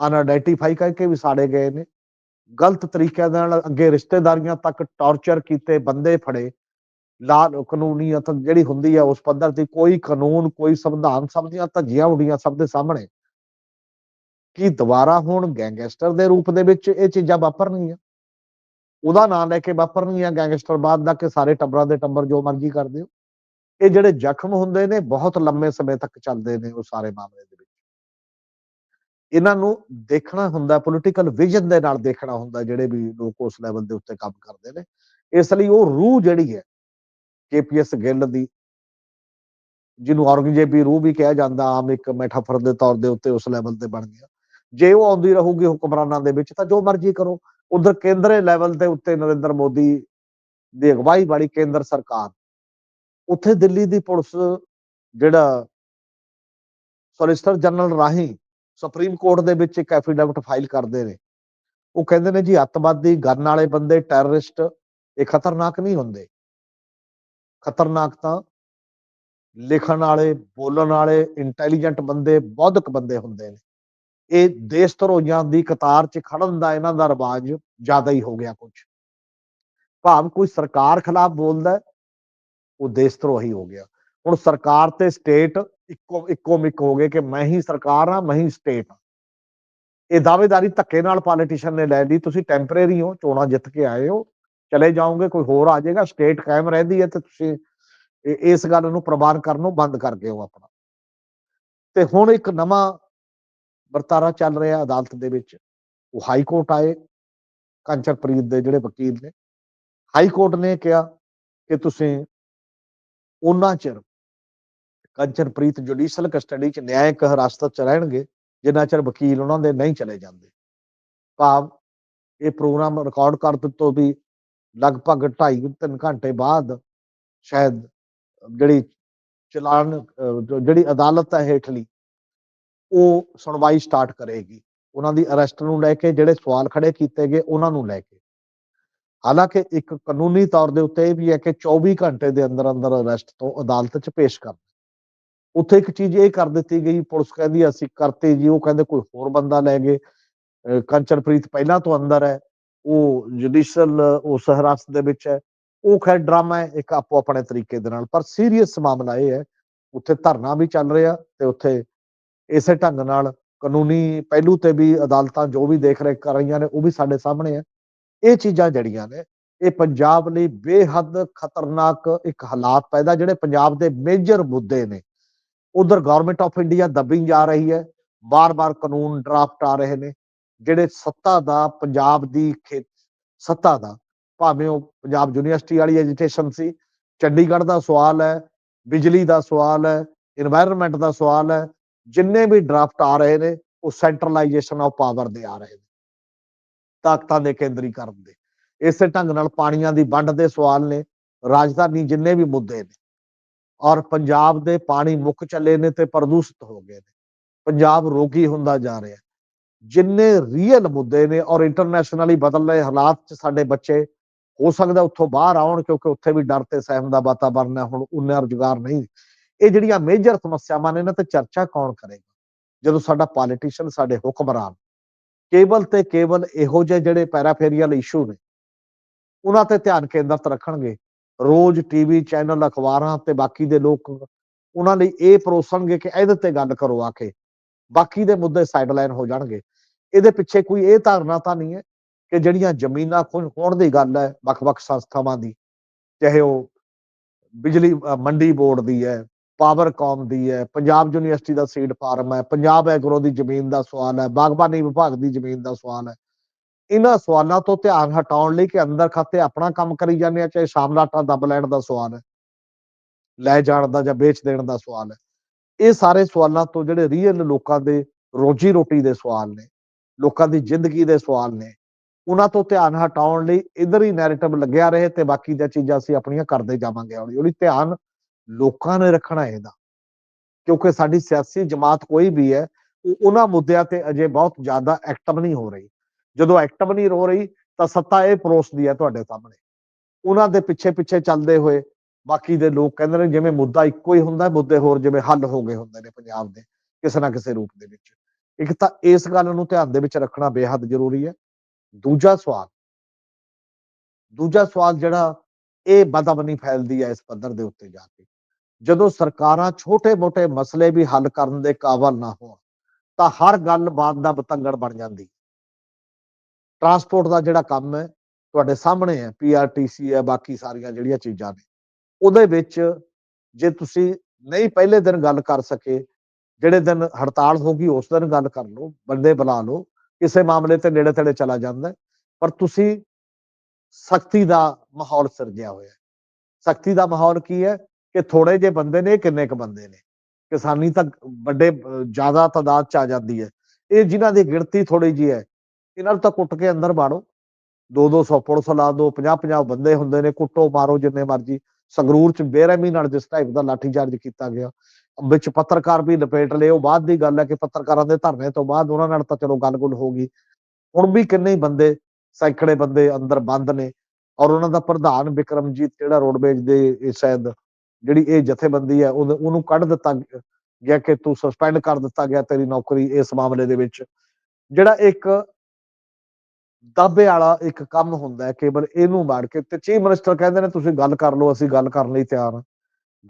ਅਨਆਇਡੈਂਟੀਫਾਈ ਕਰਕੇ ਵੀ ਸਾੜੇ ਗਏ ਨੇ। ਗਲਤ ਤਰੀਕਿਆਂ ਨਾਲ ਅੱਗੇ ਰਿਸ਼ਤੇਦਾਰੀਆਂ ਤੱਕ ਟਾਰਚਰ ਕੀਤੇ ਬੰਦੇ ਫੜੇ। ਲਾ ਕਾਨੂੰਨੀਅਤ ਜਿਹੜੀ ਹੁੰਦੀ ਹੈ ਉਸ ਪੱਧਰ ਦੀ ਕੋਈ ਕਾਨੂੰਨ, ਕੋਈ ਸੰਵਿਧਾਨ ਸਭ ਦੀਆਂ ਧੱਜੀਆਂ ਉਡੀਆਂ ਸਭ ਦੇ ਸਾਹਮਣੇ। ਕਿ ਦੁਬਾਰਾ ਹੁਣ ਗੈਂਗਸਟਰ ਦੇ ਰੂਪ ਦੇ ਵਿੱਚ ਇਹ ਚੀਜ਼ਾਂ ਵਾਪਰਨਗੀਆਂ। ਉਹਦਾ ਨਾਮ ਲੈ ਕੇ ਵਾਪਰਨਗੀਆਂ ਗੈਂਗਸਟਰ ਬਾਅਦ ਦਾ ਕਿ ਸਾਰੇ ਟੱਬਰਾਂ ਦੇ ਟੱਬਰ ਜੋ ਮਰਜ਼ੀ ਕਰਦੇ ਹੋ। ਇਹ ਜਿਹੜੇ ਜ਼ਖਮ ਹੁੰਦੇ ਨੇ, ਬਹੁਤ ਲੰਮੇ ਸਮੇਂ ਤੱਕ ਚੱਲਦੇ ਨੇ ਉਹ ਸਾਰੇ ਮਾਮਲੇ ਦੇ ਵਿੱਚ। ਇਹਨਾਂ ਨੂੰ ਦੇਖਣਾ ਹੁੰਦਾ ਪੋਲੀਟੀਕਲ ਵਿਜ਼ਨ ਦੇ ਨਾਲ ਦੇਖਣਾ ਹੁੰਦਾ, ਜਿਹੜੇ ਵੀ ਲੋਕ ਉਸ ਲੈਵਲ ਦੇ ਉੱਤੇ ਕੰਮ ਕਰਦੇ ਨੇ। ਇਸ ਲਈ ਉਹ ਰੂਹ ਜਿਹੜੀ ਹੈ, ਕੇਪੀਐਸ ਗਿੱਲ ਦੀ, ਜਿਹਨੂੰ ਔਰੰਗਜ਼ੇਬੀ ਰੂਹ ਵੀ ਕਿਹਾ ਜਾਂਦਾ, ਆਮ ਇੱਕ ਮੈਟਾਫਰ ਦੇ ਤੌਰ ਦੇ ਉੱਤੇ ਉਸ ਲੈਵਲ ਤੇ ਬਣ ਗਿਆ। ਜੇ ਉਹ ਆਉਂਦੀ ਰਹੂਗੀ ਹੁਕਮਰਾਨਾਂ ਦੇ ਵਿੱਚ, ਤਾਂ ਜੋ ਮਰਜ਼ੀ ਕਰੋ। ਉਧਰ ਕੇਂਦਰੇ ਲੈਵਲ ਦੇ ਉੱਤੇ ਨਰਿੰਦਰ ਮੋਦੀ ਦੀ ਅਗਵਾਈ ਵਾਲੀ ਕੇਂਦਰ ਸਰਕਾਰ। ਉੱਥੇ ਦਿੱਲੀ ਦੀ ਪੁਲਿਸ ਜਿਹੜਾ ਸੋਲਿਸਟਰ ਜਨਰਲ ਰਾਹੀਂ ਸੁਪਰੀਮ ਕੋਰਟ ਦੇ ਵਿੱਚ ਇੱਕ ਐਫੀਡੈਵਿਟ ਫਾਈਲ ਕਰਦੇ ਨੇ। ਉਹ ਕਹਿੰਦੇ ਨੇ ਜੀ, ਅੱਤਵਾਦੀ ਗਨ ਵਾਲੇ ਬੰਦੇ ਟੈਰਰਿਸਟ ਇਹ ਖਤਰਨਾਕ ਨਹੀਂ ਹੁੰਦੇ। ਖਤਰਨਾਕ ਤਾਂ ਲਿਖਣ ਵਾਲੇ, ਬੋਲਣ ਵਾਲੇ ਇੰਟੈਲੀਜੈਂਟ ਬੰਦੇ, ਬੌਧਿਕ ਬੰਦੇ ਹੁੰਦੇ ਨੇ। ਇਹ ਦੇਸ਼ ਧਰੋਈਆਂ ਦੀ ਕਤਾਰ 'ਚ ਖੜਨ ਦਾ ਇਹਨਾਂ ਦਾ ਰਿਵਾਜ ਜ਼ਿਆਦਾ ਹੀ ਹੋ ਗਿਆ ਕੁਝ ਭਾਵ ਕੋਈ ਸਰਕਾਰ ਖਿਲਾਫ ਬੋਲਦਾ ਉਹ ਦੇਸ਼ ਧਰੋਹੀ ਹੋ ਗਿਆ। ਹੁਣ ਸਰਕਾਰ ਤੇ ਸਟੇਟ ਇੱਕੋ ਇੱਕੋ ਮਿਕ ਹੋ ਗਏ ਕਿ ਮੈਂ ਹੀ ਸਰਕਾਰ ਆ ਮੈਂ ਹੀ ਸਟੇਟ ਆ ਇਹ ਦਾਅਵੇਦਾਰੀ ਧੱਕੇ ਨਾਲ ਪੋਲੀਟੀਸ਼ੀਅਨ ਨੇ ਲੈ ਲਈ, ਤੁਸੀਂ ਟੈਂਪਰੇਰੀ ਹੋ, ਚੋਣਾਂ ਜਿੱਤ ਕੇ ਆਏ ਹੋ, ਚਲੇ ਜਾਓਗੇ, ਕੋਈ ਹੋਰ ਆ ਜਾਏਗਾ ਸਟੇਟ ਕਾਇਮ ਰਹਿੰਦੀ ਹੈ ਤੇ ਤੁਸੀਂ ਇਸ ਗੱਲ ਨੂੰ ਪ੍ਰਵਾਨ ਕਰਨੋਂ ਬੰਦ ਕਰ ਗਏ ਹੋ ਆਪਣਾ। ਤੇ ਹੁਣ ਇੱਕ ਨਵਾਂ ਵਰਤਾਰਾ ਚੱਲ ਰਿਹਾ ਅਦਾਲਤ ਦੇ ਵਿੱਚ। ਉਹ ਹਾਈ ਕੋਰਟ ਆਏ ਕੰਚਰਪ੍ਰੀਤ ਦੇ ਜਿਹੜੇ ਵਕੀਲ ਨੇ। ਹਾਈ ਕੋਰਟ ਨੇ ਕਿਹਾ ਕਿ ਤੁਸੀਂ ਉਹਨਾਂ ਚਿਰ ਕੰਚਰਪ੍ਰੀਤ ਜੁਡੀਸ਼ਲ ਕਸਟਡੀ ਚ ਨਿਆਇਕ ਹਿਰਾਸਤ ਚ ਰਹਿਣਗੇ, ਜਿੰਨਾ ਚਿਰ ਵਕੀਲ ਉਹਨਾਂ ਦੇ ਨਹੀਂ ਚਲੇ ਜਾਂਦੇ। ਭਾਵ ਇਹ ਪ੍ਰੋਗਰਾਮ ਰਿਕਾਰਡ ਕਰ ਦਿੱਤੋ ਵੀ ਲਗਭਗ 2.5 3 ਘੰਟੇ ਬਾਅਦ ਸ਼ਾਇਦ ਜਿਹੜੀ ਚਲਾਨ ਜਿਹੜੀ ਅਦਾਲਤ ਹੈ ਹੇਠਲੀ ਉਹ ਸੁਣਵਾਈ ਸਟਾਰਟ ਕਰੇਗੀ। ਉਹਨਾਂ ਦੀ ਅਰੈਸਟ ਨੂੰ ਲੈ ਕੇ ਜਿਹੜੇ ਸਵਾਲ ਖੜੇ ਕੀਤੇ ਗਏ, ਉਹਨਾਂ ਨੂੰ ਲੈ ਕੇ। ਹਾਲਾਂਕਿ ਇੱਕ ਕਾਨੂੰਨੀ ਤੌਰ ਦੇ ਉੱਤੇ ਇਹ ਵੀ ਹੈ ਕਿ 24 ਘੰਟੇ ਦੇ ਅੰਦਰ ਅੰਦਰ ਅਰੈਸਟ ਤੋਂ ਅਦਾਲਤ 'ਚ ਪੇਸ਼ ਕਰਨਾ। ਉੱਥੇ ਇੱਕ ਚੀਜ਼ ਇਹ ਕਰ ਦਿੱਤੀ ਗਈ, ਪੁਲਿਸ ਕਹਿੰਦੀ ਅਸੀਂ ਕਰਤੇ ਜੀ, ਉਹ ਕਹਿੰਦੇ ਕੋਈ ਹੋਰ ਬੰਦਾ ਲੈ ਗਏ। ਕੰਚਨਪ੍ਰੀਤ ਪਹਿਲਾਂ ਤੋਂ ਅੰਦਰ ਹੈ, ਉਹ ਜੁਡੀਸ਼ੀਅਲ ਉਸ ਹਿਰਾਸਤ ਦੇ ਵਿੱਚ ਹੈ। ਉਹ ਖੈਰ ਡਰਾਮਾ ਹੈ, ਇੱਕ ਆਪੋ ਆਪਣੇ ਤਰੀਕੇ ਦੇ ਨਾਲ, ਪਰ ਸੀਰੀਅਸ ਮਾਮਲਾ ਇਹ ਹੈ, ਉੱਥੇ ਧਰਨਾ ਵੀ ਚੱਲ ਰਿਹਾ ਤੇ ਉੱਥੇ ਇਸੇ ਢੰਗ ਨਾਲ ਕਾਨੂੰਨੀ ਪਹਿਲੂ ਤੇ ਵੀ ਅਦਾਲਤਾਂ ਜੋ ਵੀ ਦੇਖ ਰੇਖ ਕਰ ਰਹੀਆਂ ਨੇ, ਉਹ ਵੀ ਸਾਡੇ ਸਾਹਮਣੇ ਆ। ਇਹ ਚੀਜ਼ਾਂ ਜੜੀਆਂ ਨੇ, ਇਹ ਪੰਜਾਬ ਲਈ ਬੇਹੱਦ ਖਤਰਨਾਕ ਇੱਕ ਹਾਲਾਤ ਪੈਦਾ, ਜਿਹੜੇ ਪੰਜਾਬ ਦੇ ਮੇਜਰ ਮੁੱਦੇ ਨੇ। ਉਧਰ ਗਵਰਨਮੈਂਟ ਆਫ ਇੰਡੀਆ ਦੱਬੀ ਜਾ ਰਹੀ ਹੈ, ਬਾਰ-ਬਾਰ ਕਾਨੂੰਨ ਡਰਾਫਟ ਆ ਰਹੇ ਨੇ, ਜਿਹੜੇ ਸੱਤਾ ਦਾ ਪੰਜਾਬ ਦੀ ਸੱਤਾ ਦਾ, ਭਾਵੇਂ ਉਹ ਪੰਜਾਬ ਯੂਨੀਵਰਸਿਟੀ ਵਾਲੀ ਐਜੀਟੇਸ਼ਨ ਸੀ, ਚੰਡੀਗੜ੍ਹ ਦਾ ਸਵਾਲ ਹੈ, ਬਿਜਲੀ ਦਾ ਸਵਾਲ ਹੈ এনवायरमेंट ਦਾ ਸਵਾਲ ਹੈ ਜਿੰਨੇ ਵੀ ਡਰਾਫਟ ਆ ਰਹੇ ਨੇ, ਉਹ ਸੈਂਟਰਲਾਈਜੇਸ਼ਨ ਆਫ ਪਾਵਰ ਦੇ ਆ ਰਹੇ ਨੇ। ਤਾਕਤਾਂ ਦੇ ਕੇਂਦਰੀਕਰਨ ਦੇ। ਇਸੇ ਢੰਗ ਨਾਲ ਪਾਣੀਆਂ ਦੀ ਵੰਡ ਦੇ ਸਵਾਲ ਨੇ, ਰਾਜਧਾਨੀ ਜਿੰਨੇ ਵੀ ਮੁੱਦੇ ਨੇ, ਔਰ ਪੰਜਾਬ ਦੇ ਪਾਣੀ ਮੁੱਕ ਚੱਲੇ ਨੇ ਤੇ ਪ੍ਰਦੂਸ਼ਿਤ ਹੋ ਗਏ ਨੇ। ਪੰਜਾਬ ਰੋਗੀ ਹੁੰਦਾ ਜਾ ਰਿਹਾ। ਜਿੰਨੇ ਰੀਅਲ ਮੁੱਦੇ ਨੇ ਔਰ ਇੰਟਰਨੈਸ਼ਨਲੀ ਬਦਲ ਰਹੇ ਹਾਲਾਤ 'ਚ ਸਾਡੇ ਬੱਚੇ, ਹੋ ਸਕਦਾ ਉੱਥੋਂ ਬਾਹਰ ਆਉਣ ਕਿਉਂਕਿ ਉੱਥੇ ਵੀ ਡਰ ਤੇ ਸਹਿਮ ਦਾ ਵਾਤਾਵਰਨ ਹੈ, ਹੁਣ ਉਨਾ ਰੁਜ਼ਗਾਰ ਨਹੀਂ। ਇਹ ਜਿਹੜੀਆਂ ਮੇਜਰ ਸਮੱਸਿਆਵਾਂ ਨੇ ਇਹਨਾਂ ਤੇ ਚਰਚਾ ਕੌਣ ਕਰੇਗਾ? ਜਦੋਂ ਸਾਡਾ ਪੋਲੀਟੀਸ਼ੀਅਨ ਸਾਡੇ ਹੁਕਮਰਾਨ ਕੇਵਲ ਤੇ ਕੇਵਲ ਇਹੋ ਜਿਹੇ ਜਿਹੜੇ ਪੈਰਾਫੇਰੀਅਲ ਇਸ਼ੂ ਨੇ, ਉਹਨਾਂ ਤੇ ਧਿਆਨ ਕੇਂਦਰਿਤ ਰੱਖਣਗੇ। ਰੋਜ਼ ਟੀਵੀ ਚੈਨਲ ਅਖਬਾਰਾਂ ਤੇ ਬਾਕੀ ਦੇ ਲੋਕ ਉਹਨਾਂ ਲਈ ਇਹ ਪਰੋਸਣਗੇ ਕਿ ਇਹਦੇ ਤੇ ਗੱਲ ਕਰੋ ਆ ਕੇ। ਬਾਕੀ ਦੇ ਮੁੱਦੇ ਸਾਈਡਲਾਈਨ ਹੋ ਜਾਣਗੇ। ਇਹਦੇ ਪਿੱਛੇ ਕੋਈ ਇਹ ਧਾਰਨਾ ਤਾਂ ਨਹੀਂ ਹੈ ਕਿ ਜਿਹੜੀਆਂ ਜ਼ਮੀਨਾਂ ਖੁਣ ਹੋਣ ਦੀ ਗੱਲ ਹੈ ਵੱਖ-ਵੱਖ ਸੰਸਥਾਵਾਂ ਦੀ, ਚਾਹੇ ਉਹ ਬਿਜਲੀ ਮੰਡੀ ਬੋਰਡ ਦੀ ਹੈ ਪਾਵਰਕਾਮ ਦੀ ਹੈ, ਪੰਜਾਬ ਯੂਨੀਵਰਸਿਟੀ ਦਾ ਸੀਡ ਫਾਰਮ ਹੈ, ਪੰਜਾਬ ਐਗਰੋ ਦੀ ਜ਼ਮੀਨ ਦਾ ਸਵਾਲ ਹੈ, ਬਾਗਬਾਨੀ ਵਿਭਾਗ ਦੀ ਜ਼ਮੀਨ ਦਾ ਸਵਾਲ ਹੈ। ਇਹਨਾਂ ਸਵਾਲਾਂ ਤੋਂ ਧਿਆਨ ਹਟਾਉਣ ਲਈ ਕਿ ਅੰਦਰ ਖਾਤੇ ਆਪਣਾ ਕੰਮ ਕਰੀ ਜਾਂਦੇ ਆ, ਚਾਹੇ ਸ਼ਾਮ ਦਾ ਆਟਾ ਦੱਬ ਲੈਣ ਦਾ ਸਵਾਲ ਹੈ, ਲੈ ਜਾਣ ਦਾ ਜਾਂ ਵੇਚ ਦੇਣ ਦਾ ਸਵਾਲ ਹੈ। ਇਹ ਸਾਰੇ ਸਵਾਲਾਂ ਤੋਂ ਜਿਹੜੇ ਰੀਅਲ ਲੋਕਾਂ ਦੇ ਰੋਜੀ ਰੋਟੀ ਦੇ ਸਵਾਲ ਨੇ, ਲੋਕਾਂ ਦੀ ਜ਼ਿੰਦਗੀ ਦੇ ਸਵਾਲ ਨੇ, ਉਹਨਾਂ ਤੋਂ ਧਿਆਨ ਹਟਾਉਣ ਲਈ ਇਧਰ ਹੀ ਨੈਰੇਟਿਵ ਲੱਗਿਆ ਰਹੇ ਤੇ ਬਾਕੀ ਦੀਆਂ ਚੀਜ਼ਾਂ ਅਸੀਂ ਆਪਣੀਆਂ ਕਰਦੇ ਜਾਵਾਂਗੇ ਹੌਲੀ ਹੌਲੀ ਧਿਆਨ ਲੋਕਾਂ ਨੇ ਰੱਖਣਾ ਹੈ ਇਹਦਾ। ਕਿਉਂਕਿ ਸਾਡੀ ਸਿਆਸੀ ਜਮਾਤ ਕੋਈ ਵੀ ਹੈ, ਉਹ ਉਹਨਾਂ ਮੁੱਦਿਆਂ ਤੇ ਅਜੇ ਬਹੁਤ ਜ਼ਿਆਦਾ ਐਕਟਿਵ ਨਹੀਂ ਹੋ ਰਹੀ। ਜਦੋਂ ਐਕਟਿਵ ਨਹੀਂ ਹੋ ਰਹੀ, ਤਾਂ ਸੱਤਾ ਇਹ ਪਰੋਸਦੀ ਹੈ ਤੁਹਾਡੇ ਸਾਹਮਣੇ। ਉਹਨਾਂ ਦੇ ਪਿੱਛੇ ਪਿੱਛੇ ਚੱਲਦੇ ਹੋਏ ਬਾਕੀ ਦੇ ਲੋਕ ਕਹਿੰਦੇ ਨੇ, ਜਿਵੇਂ ਮੁੱਦਾ ਇੱਕੋ ਹੀ ਹੁੰਦਾ, ਮੁੱਦੇ ਹੋਰ ਜਿਵੇਂ ਹੱਲ ਹੋ ਗਏ ਹੁੰਦੇ ਨੇ ਪੰਜਾਬ ਦੇ, ਕਿਸੇ ਨਾ ਕਿਸੇ ਰੂਪ ਦੇ ਵਿੱਚ। ਇੱਕ ਤਾਂ ਇਸ ਗੱਲ ਨੂੰ ਧਿਆਨ ਦੇ ਵਿੱਚ ਰੱਖਣਾ ਬੇਹੱਦ ਜ਼ਰੂਰੀ ਹੈ। ਦੂਜਾ ਸਵਾਲ ਦੂਜਾ ਸਵਾਲ ਜਿਹੜਾ ਇਹ ਬਦਬਨੀ ਫੈਲਦੀ ਹੈ ਇਸ ਪੱਧਰ ਦੇ ਉੱਤੇ ਜਾ ਕੇ। ਜਦੋਂ ਸਰਕਾਰਾਂ ਛੋਟੇ-ਮੋਟੇ ਮਸਲੇ ਵੀ ਹੱਲ ਕਰਨ ਦੇ ਕਾਬਲ ਨਾ ਹੋਣ, ਤਾਂ ਹਰ ਗੱਲਬਾਤ ਦਾ ਬਤੰਗੜ ਬਣ ਜਾਂਦੀ ਟਰਾਂਸਪੋਰਟ ਦਾ ਜਿਹੜਾ ਕੰਮ ਹੈ, ਤੁਹਾਡੇ ਸਾਹਮਣੇ ਹੈ ਪੀਆਰਟੀਸੀ ਹੈ, ਬਾਕੀ ਸਾਰੀਆਂ ਜਿਹੜੀਆਂ ਚੀਜ਼ਾਂ ਨੇ। ਉਹਦੇ ਵਿੱਚ ਜੇ ਤੁਸੀਂ ਨਹੀਂ ਪਹਿਲੇ ਦਿਨ ਗੱਲ ਕਰ ਸਕੇ, ਜਿਹੜੇ ਦਿਨ ਹੜਤਾਲ ਹੋਗੀ ਉਸ ਦਿਨ ਗੱਲ ਕਰ ਲਓ, ਬੰਦੇ ਬੁਲਾ ਲਓ, ਕਿਸੇ ਮਾਮਲੇ ਤੇ ਨੇੜੇ ਤੇੜੇ ਚਲਾ ਜਾਂਦਾ ਪਰ ਤੁਸੀਂ ਸਖਤੀ ਦਾ ਮਾਹੌਲ ਸਿਰਜਿਆ ਹੋਇਆ ਹੈ। ਸਖਤੀ ਦਾ ਮਾਹੌਲ ਕੀ ਹੈ? ਕਿ ਥੋੜੇ ਜਿਹੇ ਬੰਦੇ ਨੇ, ਕਿੰਨੇ ਕ ਬੰਦੇ ਨੇ। ਕਿਸਾਨੀ ਤਾਂ ਵੱਡੇ, ਜ਼ਿਆਦਾ ਤਾਦਾਦ ਚ ਆ ਜਾਂਦੀ ਹੈ। ਇਹ ਜਿਨ੍ਹਾਂ ਦੀ ਗਿਣਤੀ ਥੋੜੀ ਜੀ ਹੈ, ਇਹਨਾਂ ਨੂੰ ਤਾਂ ਕੁੱਟ ਕੇ ਅੰਦਰ ਬਾੜੋ 2-200 ਪੁਲਿਸ ਲਾ ਦੋ 50-50 ਬੰਦੇ ਹੁੰਦੇ ਨੇ, ਕੁੱਟੋ, ਮਾਰੋ ਜਿੰਨੇ ਮਰਜ਼ੀ। ਸੰਗਰੂਰ ਚ ਬੇਰਹਿਮੀ ਨਾਲ ਜਿਸ ਟਾਈਪ ਦਾ ਲਾਠੀਚਾਰਜ ਕੀਤਾ ਗਿਆ, ਵਿੱਚ ਪੱਤਰਕਾਰ ਵੀ ਲਪੇਟ ਲਏ। ਉਹ ਬਾਅਦ ਦੀ ਗੱਲ ਹੈ ਕਿ ਪੱਤਰਕਾਰਾਂ ਦੇ ਧਰਨੇ ਤੋਂ ਬਾਅਦ ਉਹਨਾਂ ਨਾਲ ਤਾਂ ਚਲੋ ਗੱਲ-ਗੁਲ ਹੋ ਗਈ। ਹੁਣ ਵੀ ਕਿੰਨੇ ਹੀ ਬੰਦੇ, ਸੈਂਕੜੇ ਬੰਦੇ ਅੰਦਰ ਬੰਦ ਨੇ। ਔਰ ਉਹਨਾਂ ਦਾ ਪ੍ਰਧਾਨ ਵਿਕਰਮਜੀਤ ਜਿਹੜਾ ਰੋਡਵੇਜ ਦੇ ਸ਼ਾਇਦ ਜਿਹੜੀ ਇਹ ਜਥੇਬੰਦੀ ਹੈ ਉਹਨੂੰ ਉਹਨੂੰ ਕੱਢ ਦਿੱਤਾ ਗਿਆ ਕਿ ਤੂੰ ਸਸਪੈਂਡ ਕਰ ਦਿੱਤਾ ਗਿਆ ਤੇਰੀ ਨੌਕਰੀ ਇਸ ਮਾਮਲੇ ਦੇ ਵਿੱਚ। ਜਿਹੜਾ ਇੱਕ ਦਾਬੇ ਵਾਲਾ ਇੱਕ ਕੰਮ ਹੁੰਦਾ ਹੈ, ਕੇਵਲ ਇਹਨੂੰ ਮਾਰ ਕੇ ਤੇ ਚੀਫ ਮਿਨਿਸਟਰ ਕਹਿੰਦੇ ਨੇ, ਤੁਸੀਂ ਗੱਲ ਕਰ ਲਓ, ਅਸੀਂ ਗੱਲ ਕਰਨ ਲਈ ਤਿਆਰ ਹਾਂ।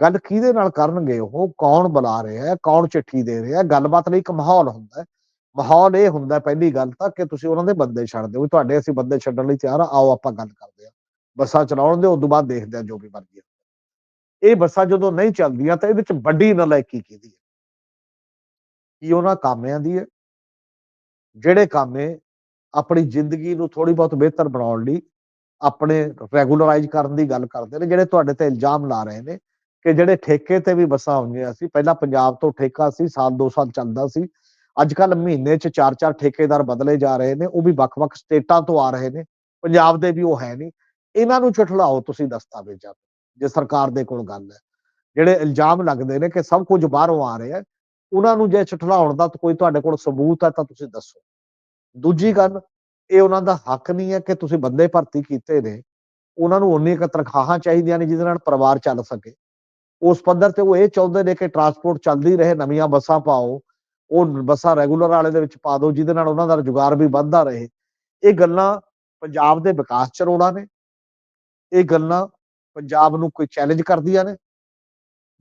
ਗੱਲ ਕਿਹਦੇ ਨਾਲ ਕਰਨਗੇ ਉਹ? ਕੌਣ ਬੁਲਾ ਰਿਹਾ ਹੈ? ਕੌਣ ਚਿੱਠੀ ਦੇ ਰਿਹਾ ਹੈ? ਗੱਲਬਾਤ ਲਈ ਇੱਕ ਮਾਹੌਲ ਹੁੰਦਾ ਹੈ। ਮਾਹੌਲ ਇਹ ਹੁੰਦਾ ਪਹਿਲੀ ਗੱਲ ਤਾਂ ਕਿ ਤੁਸੀਂ ਉਹਨਾਂ ਦੇ ਬੰਦੇ ਛੱਡ ਦਿਓ ਤੁਹਾਡੇ ਅਸੀਂ ਬੰਦੇ ਛੱਡਣ ਲਈ ਤਿਆਰ ਆ ਆਓ ਆਪਾਂ ਗੱਲ ਕਰਦੇ ਹਾਂ। ਬੱਸਾਂ ਚਲਾਉਣ ਦੇ ਉਸ ਤੋਂ ਬਾਅਦ ਦੇਖਦੇ ਆ ਜੋ ਵੀ ਮਰਜ਼ੀ ਇਹ ਬੱਸਾਂ ਜਦੋਂ ਨਹੀਂ ਚੱਲਦੀਆਂ ਤਾਂ ਇਹਦੇ ਵਿੱਚ ਵੱਡੀ ਨਲਾਇਕੀ ਕਿਹਦੀ ਹੈ? ਕੀ ਉਹਨਾਂ ਕਾਮਿਆਂ ਦੀ ਹੈ? ਜਿਹੜੇ ਕਾਮੇ ਆਪਣੀ ਜ਼ਿੰਦਗੀ ਨੂੰ ਥੋੜੀ ਬਹੁਤ ਬਿਹਤਰ ਬਣਾਉਣ ਲਈ ਆਪਣੇ ਰੈਗੂਲਰਾਈਜ਼ ਕਰਨ ਦੀ ਗੱਲ ਕਰਦੇ ਨੇ, ਜਿਹੜੇ ਤੁਹਾਡੇ ਤੇ ਇਲਜ਼ਾਮ ਲਾ ਰਹੇ ਨੇ ਕਿ ਜਿਹੜੇ ਠੇਕੇ ਤੇ ਵੀ ਬੱਸਾਂ ਆਉਂਦੀਆਂ ਸੀ, ਪਹਿਲਾਂ ਪੰਜਾਬ ਤੋਂ ਠੇਕਾ ਸੀ, ਸਾਲ 2 ਸਾਲ ਚੱਲਦਾ ਸੀ ਅੱਜ ਕੱਲ ਮਹੀਨੇ 'ਚ ਚਾਰ ਚਾਰ ਠੇਕੇਦਾਰ ਬਦਲੇ ਜਾ ਰਹੇ ਨੇ, ਉਹ ਵੀ ਵੱਖ-ਵੱਖ ਸਟੇਟਾਂ ਤੋਂ ਆ ਰਹੇ ਨੇ, ਪੰਜਾਬ ਦੇ ਵੀ ਉਹ ਹੈ ਨਹੀਂ। ਇਹਨਾਂ ਨੂੰ ਝਠਲਾਓ ਤੁਸੀਂ ਦਸਤਾਵੇਜ਼ਾਂ ਜੇ ਸਰਕਾਰ ਦੇ ਕੋਲ ਗੱਲ ਹੈ। ਜਿਹੜੇ ਇਲਜ਼ਾਮ ਲੱਗਦੇ ਨੇ ਕਿ ਸਭ ਕੁਝ ਬਾਹਰੋਂ ਆ ਰਿਹਾ ਉਹਨਾਂ ਨੂੰ ਜੇ ਝਠਲਾਉਣ ਦਾ ਕੋਈ ਤੁਹਾਡੇ ਕੋਲ ਸਬੂਤ ਹੈ ਤਾਂ ਤੁਸੀਂ ਦੱਸੋ। ਦੂਜੀ ਗੱਲ, ਇਹ ਉਹਨਾਂ ਦਾ ਹੱਕ ਨਹੀਂ ਹੈ ਕਿ ਤੁਸੀਂ ਬੰਦੇ ਭਰਤੀ ਕੀਤੇ ਨੇ। ਉਹਨਾਂ ਨੂੰ ਉਨੀ ਕੁ ਤਨਖਾਹਾਂ ਚਾਹੀਦੀਆਂ ਨੇ ਜਿਹਦੇ ਨਾਲ ਪਰਿਵਾਰ ਚੱਲ ਸਕੇ। ਉਸ ਪੱਧਰ ਤੇ ਉਹ ਇਹ ਚਾਹੁੰਦੇ ਨੇ ਕਿ ਟਰਾਂਸਪੋਰਟ ਚੱਲਦੀ ਰਹੇ, ਨਵੀਆਂ ਬੱਸਾਂ ਪਾਓ। ਉਹ ਬੱਸਾਂ ਰੈਗੂਲਰ ਵਾਲੇ ਦੇ ਵਿੱਚ ਪਾ ਦਿਓ, ਜਿਹਦੇ ਨਾਲ ਉਹਨਾਂ ਦਾ ਰੁਜ਼ਗਾਰ ਵੀ ਵੱਧਦਾ ਰਹੇ। ਇਹ ਗੱਲਾਂ ਪੰਜਾਬ ਦੇ ਵਿਕਾਸ ਚ ਰੋੜਾ ਨੇ। ਇਹ ਗੱਲਾਂ ਪੰਜਾਬ ਨੂੰ ਕੋਈ ਚੈਲੰਜ ਕਰਦੀਆਂ ਨੇ?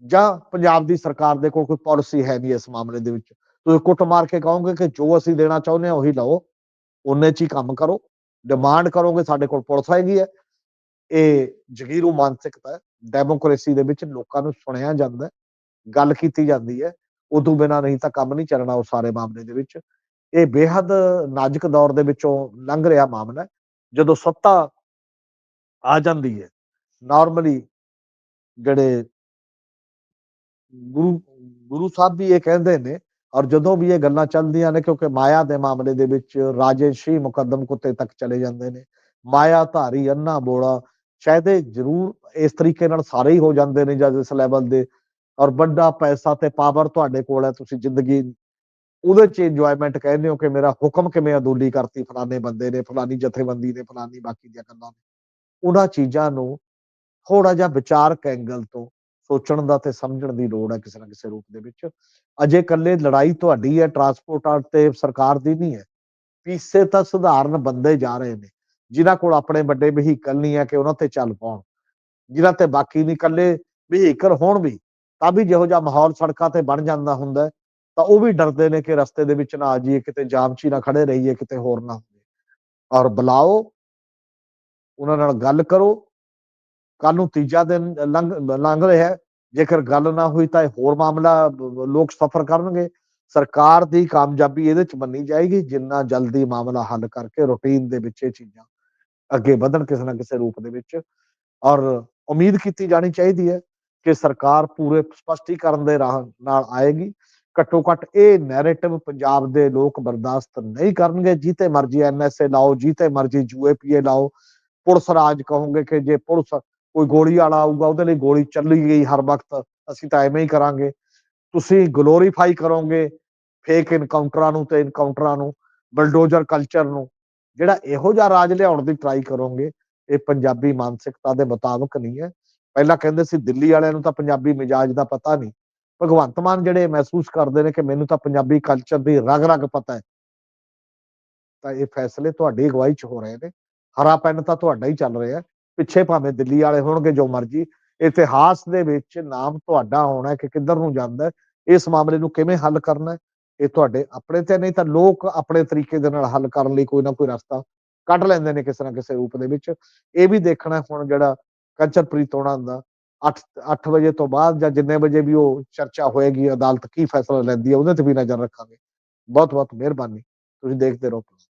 ਜਾਂ ਪੰਜਾਬ ਦੀ ਸਰਕਾਰ ਦੇ ਕੋਲ ਕੋਈ ਪਾਲਿਸੀ ਹੈ ਨਹੀਂ ਇਸ ਮਾਮਲੇ ਦੇ ਵਿੱਚ? ਤੁਸੀਂ ਕੁੱਟ ਮਾਰ ਕੇ ਕਹੋਗੇ ਕਿ ਜੋ ਅਸੀਂ ਦੇਣਾ ਚਾਹੁੰਦੇ ਹਾਂ ਉਹੀ ਲਓ। ਉਹਨੇ ਚ ਹੀ ਕੰਮ ਕਰੋ। ਡਿਮਾਂਡ ਕਰੋਗੇ ਸਾਡੇ ਕੋਲ ਪੁਲਿਸ ਹੈਗੀ ਹੈ। ਇਹ ਜਗੀਰੂ ਮਾਨਸਿਕਤਾ ਹੈ। ਡੈਮੋਕ੍ਰੇਸੀ ਦੇ ਵਿੱਚ ਲੋਕਾਂ ਨੂੰ ਸੁਣਿਆ ਜਾਂਦਾ ਗੱਲ ਕੀਤੀ ਜਾਂਦੀ ਹੈ। ਉਦੋਂ ਬਿਨਾ ਨਹੀਂ ਤਾਂ ਕੰਮ ਨਹੀਂ ਚੱਲਣਾ ਉਹ ਸਾਰੇ ਮਾਮਲੇ ਦੇ ਵਿੱਚ। ਇਹ ਬੇहद ਨਾਜ਼ੁਕ ਦੌਰ ਦੇ ਵਿੱਚੋਂ ਲੰਘ ਰਿਹਾ ਮਾਮਲਾ ਜਦੋਂ ਸੱਤਾ ਆ ਜਾਂਦੀ ਹੈ ਨਾਰਮਲੀ ਜਿਹੜੇ ਗੁਰੂ ਗੁਰੂ ਸਾਹਿਬ ਵੀ ਇਹ ਕਹਿੰਦੇ ਨੇ ਔਰ ਜਦੋਂ ਵੀ ਇਹ ਗੱਲਾਂ ਚੱਲਦੀਆਂ ਨੇ ਕਿਉਂਕਿ ਮਾਇਆ ਦੇ ਮਾਮਲੇ ਦੇ ਵਿੱਚ ਰਾਜੇਸ਼ੀ ਮੁਕੱਦਮ ਕੁੱਤੇ ਤੱਕ ਚਲੇ ਜਾਂਦੇ ਨੇ ਮਾਇਆ ਧਾਰੀ ਅੰਨਾ ਬੋੜਾ ਸ਼ਾਇਦ ਇਹ ਜ਼ਰੂਰ ਇਸ ਤਰੀਕੇ ਨਾਲ ਸਾਰੇ ਹੀ ਹੋ ਜਾਂਦੇ ਨੇ ਜਦ ਇਸ ਲੈਵਲ ਦੇ ਔਰ ਵੱਡਾ ਪੈਸਾ ਤੇ ਪਾਵਰ ਤੁਹਾਡੇ ਕੋਲ ਹੈ, ਤੁਸੀਂ ਜ਼ਿੰਦਗੀ ਉਹਦੇ ਚ ਇੰਜੋਇਮੈਂਟ ਕਹਿੰਦੇ ਹੋ ਕਿ ਮੇਰਾ ਹੁਕਮ ਕਿਵੇਂ ਅਦੂਲੀ ਕਰਤੀ, ਫਲਾਣੇ ਬੰਦੇ ਨੇ ਫਲਾਨੀ ਜਥੇਬੰਦੀ ਨੇ ਫਲਾਨੀ ਬਾਕੀ ਦੀਆਂ ਗੱਲਾਂ ਨੇ। ਉਹਨਾਂ ਚੀਜ਼ਾਂ ਨੂੰ ਥੋੜਾ ਜਿਹਾ ਵਿਚਾਰਕ ਐਂਗਲ ਤੋਂ ਸੋਚਣ ਦਾ ਤੇ ਸਮਝਣ ਦੀ ਲੋੜ ਹੈ ਕਿਸੇ ਨਾ ਕਿਸੇ ਰੂਪ ਦੇ ਵਿੱਚ। ਅਜੇ ਕੱਲੇ ਲੜਾਈ ਤੁਹਾਡੀ ਹੈ ਟਰਾਂਸਪੋਰਟ ਤੇ ਸਰਕਾਰ ਦੀ ਨਹੀਂ ਹੈ। ਪੀਸੇ ਤਾਂ ਸੁਧਾਰਨ ਬੰਦੇ ਜਾ ਰਹੇ ਨੇ, ਜਿਨ੍ਹਾਂ ਕੋਲ ਆਪਣੇ ਵੱਡੇ ਵਹੀਕਲ ਨਹੀਂ ਹੈ ਕਿ ਉਹਨਾਂ ਤੇ ਚੱਲ ਪਾਉਣ। ਜਿਨ੍ਹਾਂ ਤੇ ਬਾਕੀ ਨਹੀਂ ਕੱਲੇ ਵਹੀਕਲ ਹੋਣ ਵੀ, ਤਾਂ ਵੀ ਜਿਹੋ ਜਿਹਾ ਮਾਹੌਲ ਸੜਕਾਂ ਤੇ ਬਣ ਜਾਂਦਾ ਹੁੰਦਾ ਤਾਂ ਉਹ ਵੀ ਡਰਦੇ ਨੇ ਕਿ ਰਸਤੇ ਦੇ ਵਿੱਚ ਨਾ ਆ ਜਾਈਏ, ਕਿਤੇ ਜਾਮ 'ਚ ਨਾ ਖੜੇ ਰਹੀਏ, ਕਿਤੇ ਹੋਰ ਨਾ ਹੋਵੇ। ਔਰ ਬੁਲਾਓ, ਉਹਨਾਂ ਨਾਲ ਗੱਲ ਕਰੋ ਕੱਲ ਨੂੰ ਤੀਜਾ ਦਿਨ ਲੰਘ ਲੰਘ ਰਿਹਾ ਜੇਕਰ ਗੱਲ ਨਾ ਹੋਈ ਤਾਂ ਇਹ ਹੋਰ ਮਾਮਲਾ, ਲੋਕ ਸਫਰ ਕਰਨਗੇ। ਸਰਕਾਰ ਦੀ ਕਾਮਯਾਬੀ ਇਹਦੇ ਚ ਮੰਨੀ ਜਾਏਗੀ, ਜਿੰਨਾ ਜਲਦੀ ਮਾਮਲਾ ਹੱਲ ਕਰਕੇ ਰੂਟੀਨ ਦੇ ਵਿੱਚ ਇਹ ਚੀਜ਼ਾਂ ਅੱਗੇ ਵਧਣ ਕਿਸੇ ਨਾ ਕਿਸੇ ਰੂਪ ਦੇ ਵਿੱਚ। ਔਰ ਉਮੀਦ ਕੀਤੀ ਜਾਣੀ ਚਾਹੀਦੀ ਹੈ ਕਿ ਸਰਕਾਰ ਪੂਰੇ ਸਪਸ਼ਟੀਕਰਨ ਦੇ ਰਾਹ ਨਾਲ ਆਏਗੀ। ਘੱਟੋ ਘੱਟ ਇਹ ਨੈਰੇਟਿਵ ਪੰਜਾਬ ਦੇ ਲੋਕ ਬਰਦਾਸ਼ਤ ਨਹੀਂ ਕਰਨਗੇ। ਜੀਤੇ ਮਰਜ਼ੀ ਐਨਐਸਏ ਲਾਓ, ਜੀਤੇ ਮਰਜ਼ੀ ਯੂਏਪੀਏ ਲਾਓ। ਪੁਲਿਸ ਰਾਜ ਕਹੋਗੇ ਕਿ ਜੇ ਪੁਲਿਸ ਕੋਈ ਗੋਲੀ ਵਾਲਾ ਆਊਗਾ, ਉਹਦੇ ਲਈ ਗੋਲੀ ਚੱਲੀ ਗਈ ਹਰ ਵਕਤ, ਅਸੀਂ ਤਾਂ ਐਵੇਂ ਹੀ ਕਰਾਂਗੇ। ਤੁਸੀਂ ਗਲੋਰੀਫਾਈ ਕਰੋਗੇ ਫੇਕ ਇਨਕਾਊਂਟਰਾਂ ਨੂੰ ਤੇ ਇਨਕਾਊਂਟਰਾਂ ਨੂੰ ਬਲਡੋਜ਼ਰ ਕਲਚਰ ਨੂੰ। ਜਿਹੜਾ ਇਹੋ ਜਿਹਾ ਰਾਜ ਲਿਆਉਣ ਦੀ ਟਰਾਈ ਕਰੋਗੇ, ਇਹ ਪੰਜਾਬੀ ਮਾਨਸਿਕਤਾ ਦੇ ਮੁਤਾਬਕ ਨਹੀਂ ਹੈ। ਪਹਿਲਾਂ ਕਹਿੰਦੇ ਸੀ ਦਿੱਲੀ ਵਾਲਿਆਂ ਨੂੰ ਤਾਂ ਪੰਜਾਬੀ ਮਿਜਾਜ ਦਾ ਪਤਾ ਨਹੀਂ। ਭਗਵੰਤ ਮਾਨ ਜਿਹੜੇ ਮਹਿਸੂਸ ਕਰਦੇ ਨੇ ਕਿ ਮੈਨੂੰ ਤਾਂ ਪੰਜਾਬੀ ਕਲਚਰ ਦੀ ਰਗ-ਰਗ ਪਤਾ ਹੈ। ਤਾਂ ਇਹ ਫੈਸਲੇ ਤੁਹਾਡੀ ਅਗਵਾਈ 'ਚ ਹੋ ਰਹੇ ਨੇ। ਹਰਾ ਪੈਨ ਤਾਂ ਤੁਹਾਡਾ ਹੀ ਚੱਲ ਰਿਹਾ ਪਿੱਛੇ ਭਾਵੇਂ ਦਿੱਲੀ ਵਾਲੇ ਹੋਣਗੇ ਜੋ ਮਰਜ਼ੀ, ਇਤਿਹਾਸ ਦੇ ਵਿੱਚ ਨਾਮ ਤੁਹਾਡਾ ਹੋਣਾ ਕਿ ਕਿੱਧਰ ਨੂੰ ਜਾਂਦਾ ਇਸ ਮਾਮਲੇ ਨੂੰ ਕਿਵੇਂ ਹੱਲ ਕਰਨਾ ਇਹ ਤੁਹਾਡੇ ਆਪਣੇ ਤੇ ਨਹੀਂ ਤਾਂ ਲੋਕ ਆਪਣੇ ਤਰੀਕੇ ਦੇ ਨਾਲ ਹੱਲ ਕਰਨ ਲਈ ਕੋਈ ਨਾ ਕੋਈ ਰਸਤਾ ਕੱਢ ਲੈਂਦੇ ਨੇ ਕਿਸੇ ਨਾ ਕਿਸੇ ਰੂਪ ਦੇ ਵਿੱਚ। ਇਹ ਵੀ ਦੇਖਣਾ ਹੁਣ ਜਿਹੜਾ ਕੰਚਨਪ੍ਰੀਤ ਹੋਣਾ ਦਾ 8 8 ਵਜੇ ਤੋਂ ਬਾਅਦ ਜਾਂ ਜਿੰਨੇ ਵਜੇ ਵੀ ਉਹ ਚਰਚਾ ਹੋਏਗੀ, ਅਦਾਲਤ ਕੀ ਫੈਸਲਾ ਲੈਂਦੀ ਹੈ, ਉਹਦੇ ਤੇ ਵੀ ਨਜ਼ਰ ਰੱਖਾਂਗੇ। ਬਹੁਤ ਬਹੁਤ ਮਿਹਰਬਾਨੀ। ਤੁਸੀਂ ਦੇਖਦੇ ਰਹੋ।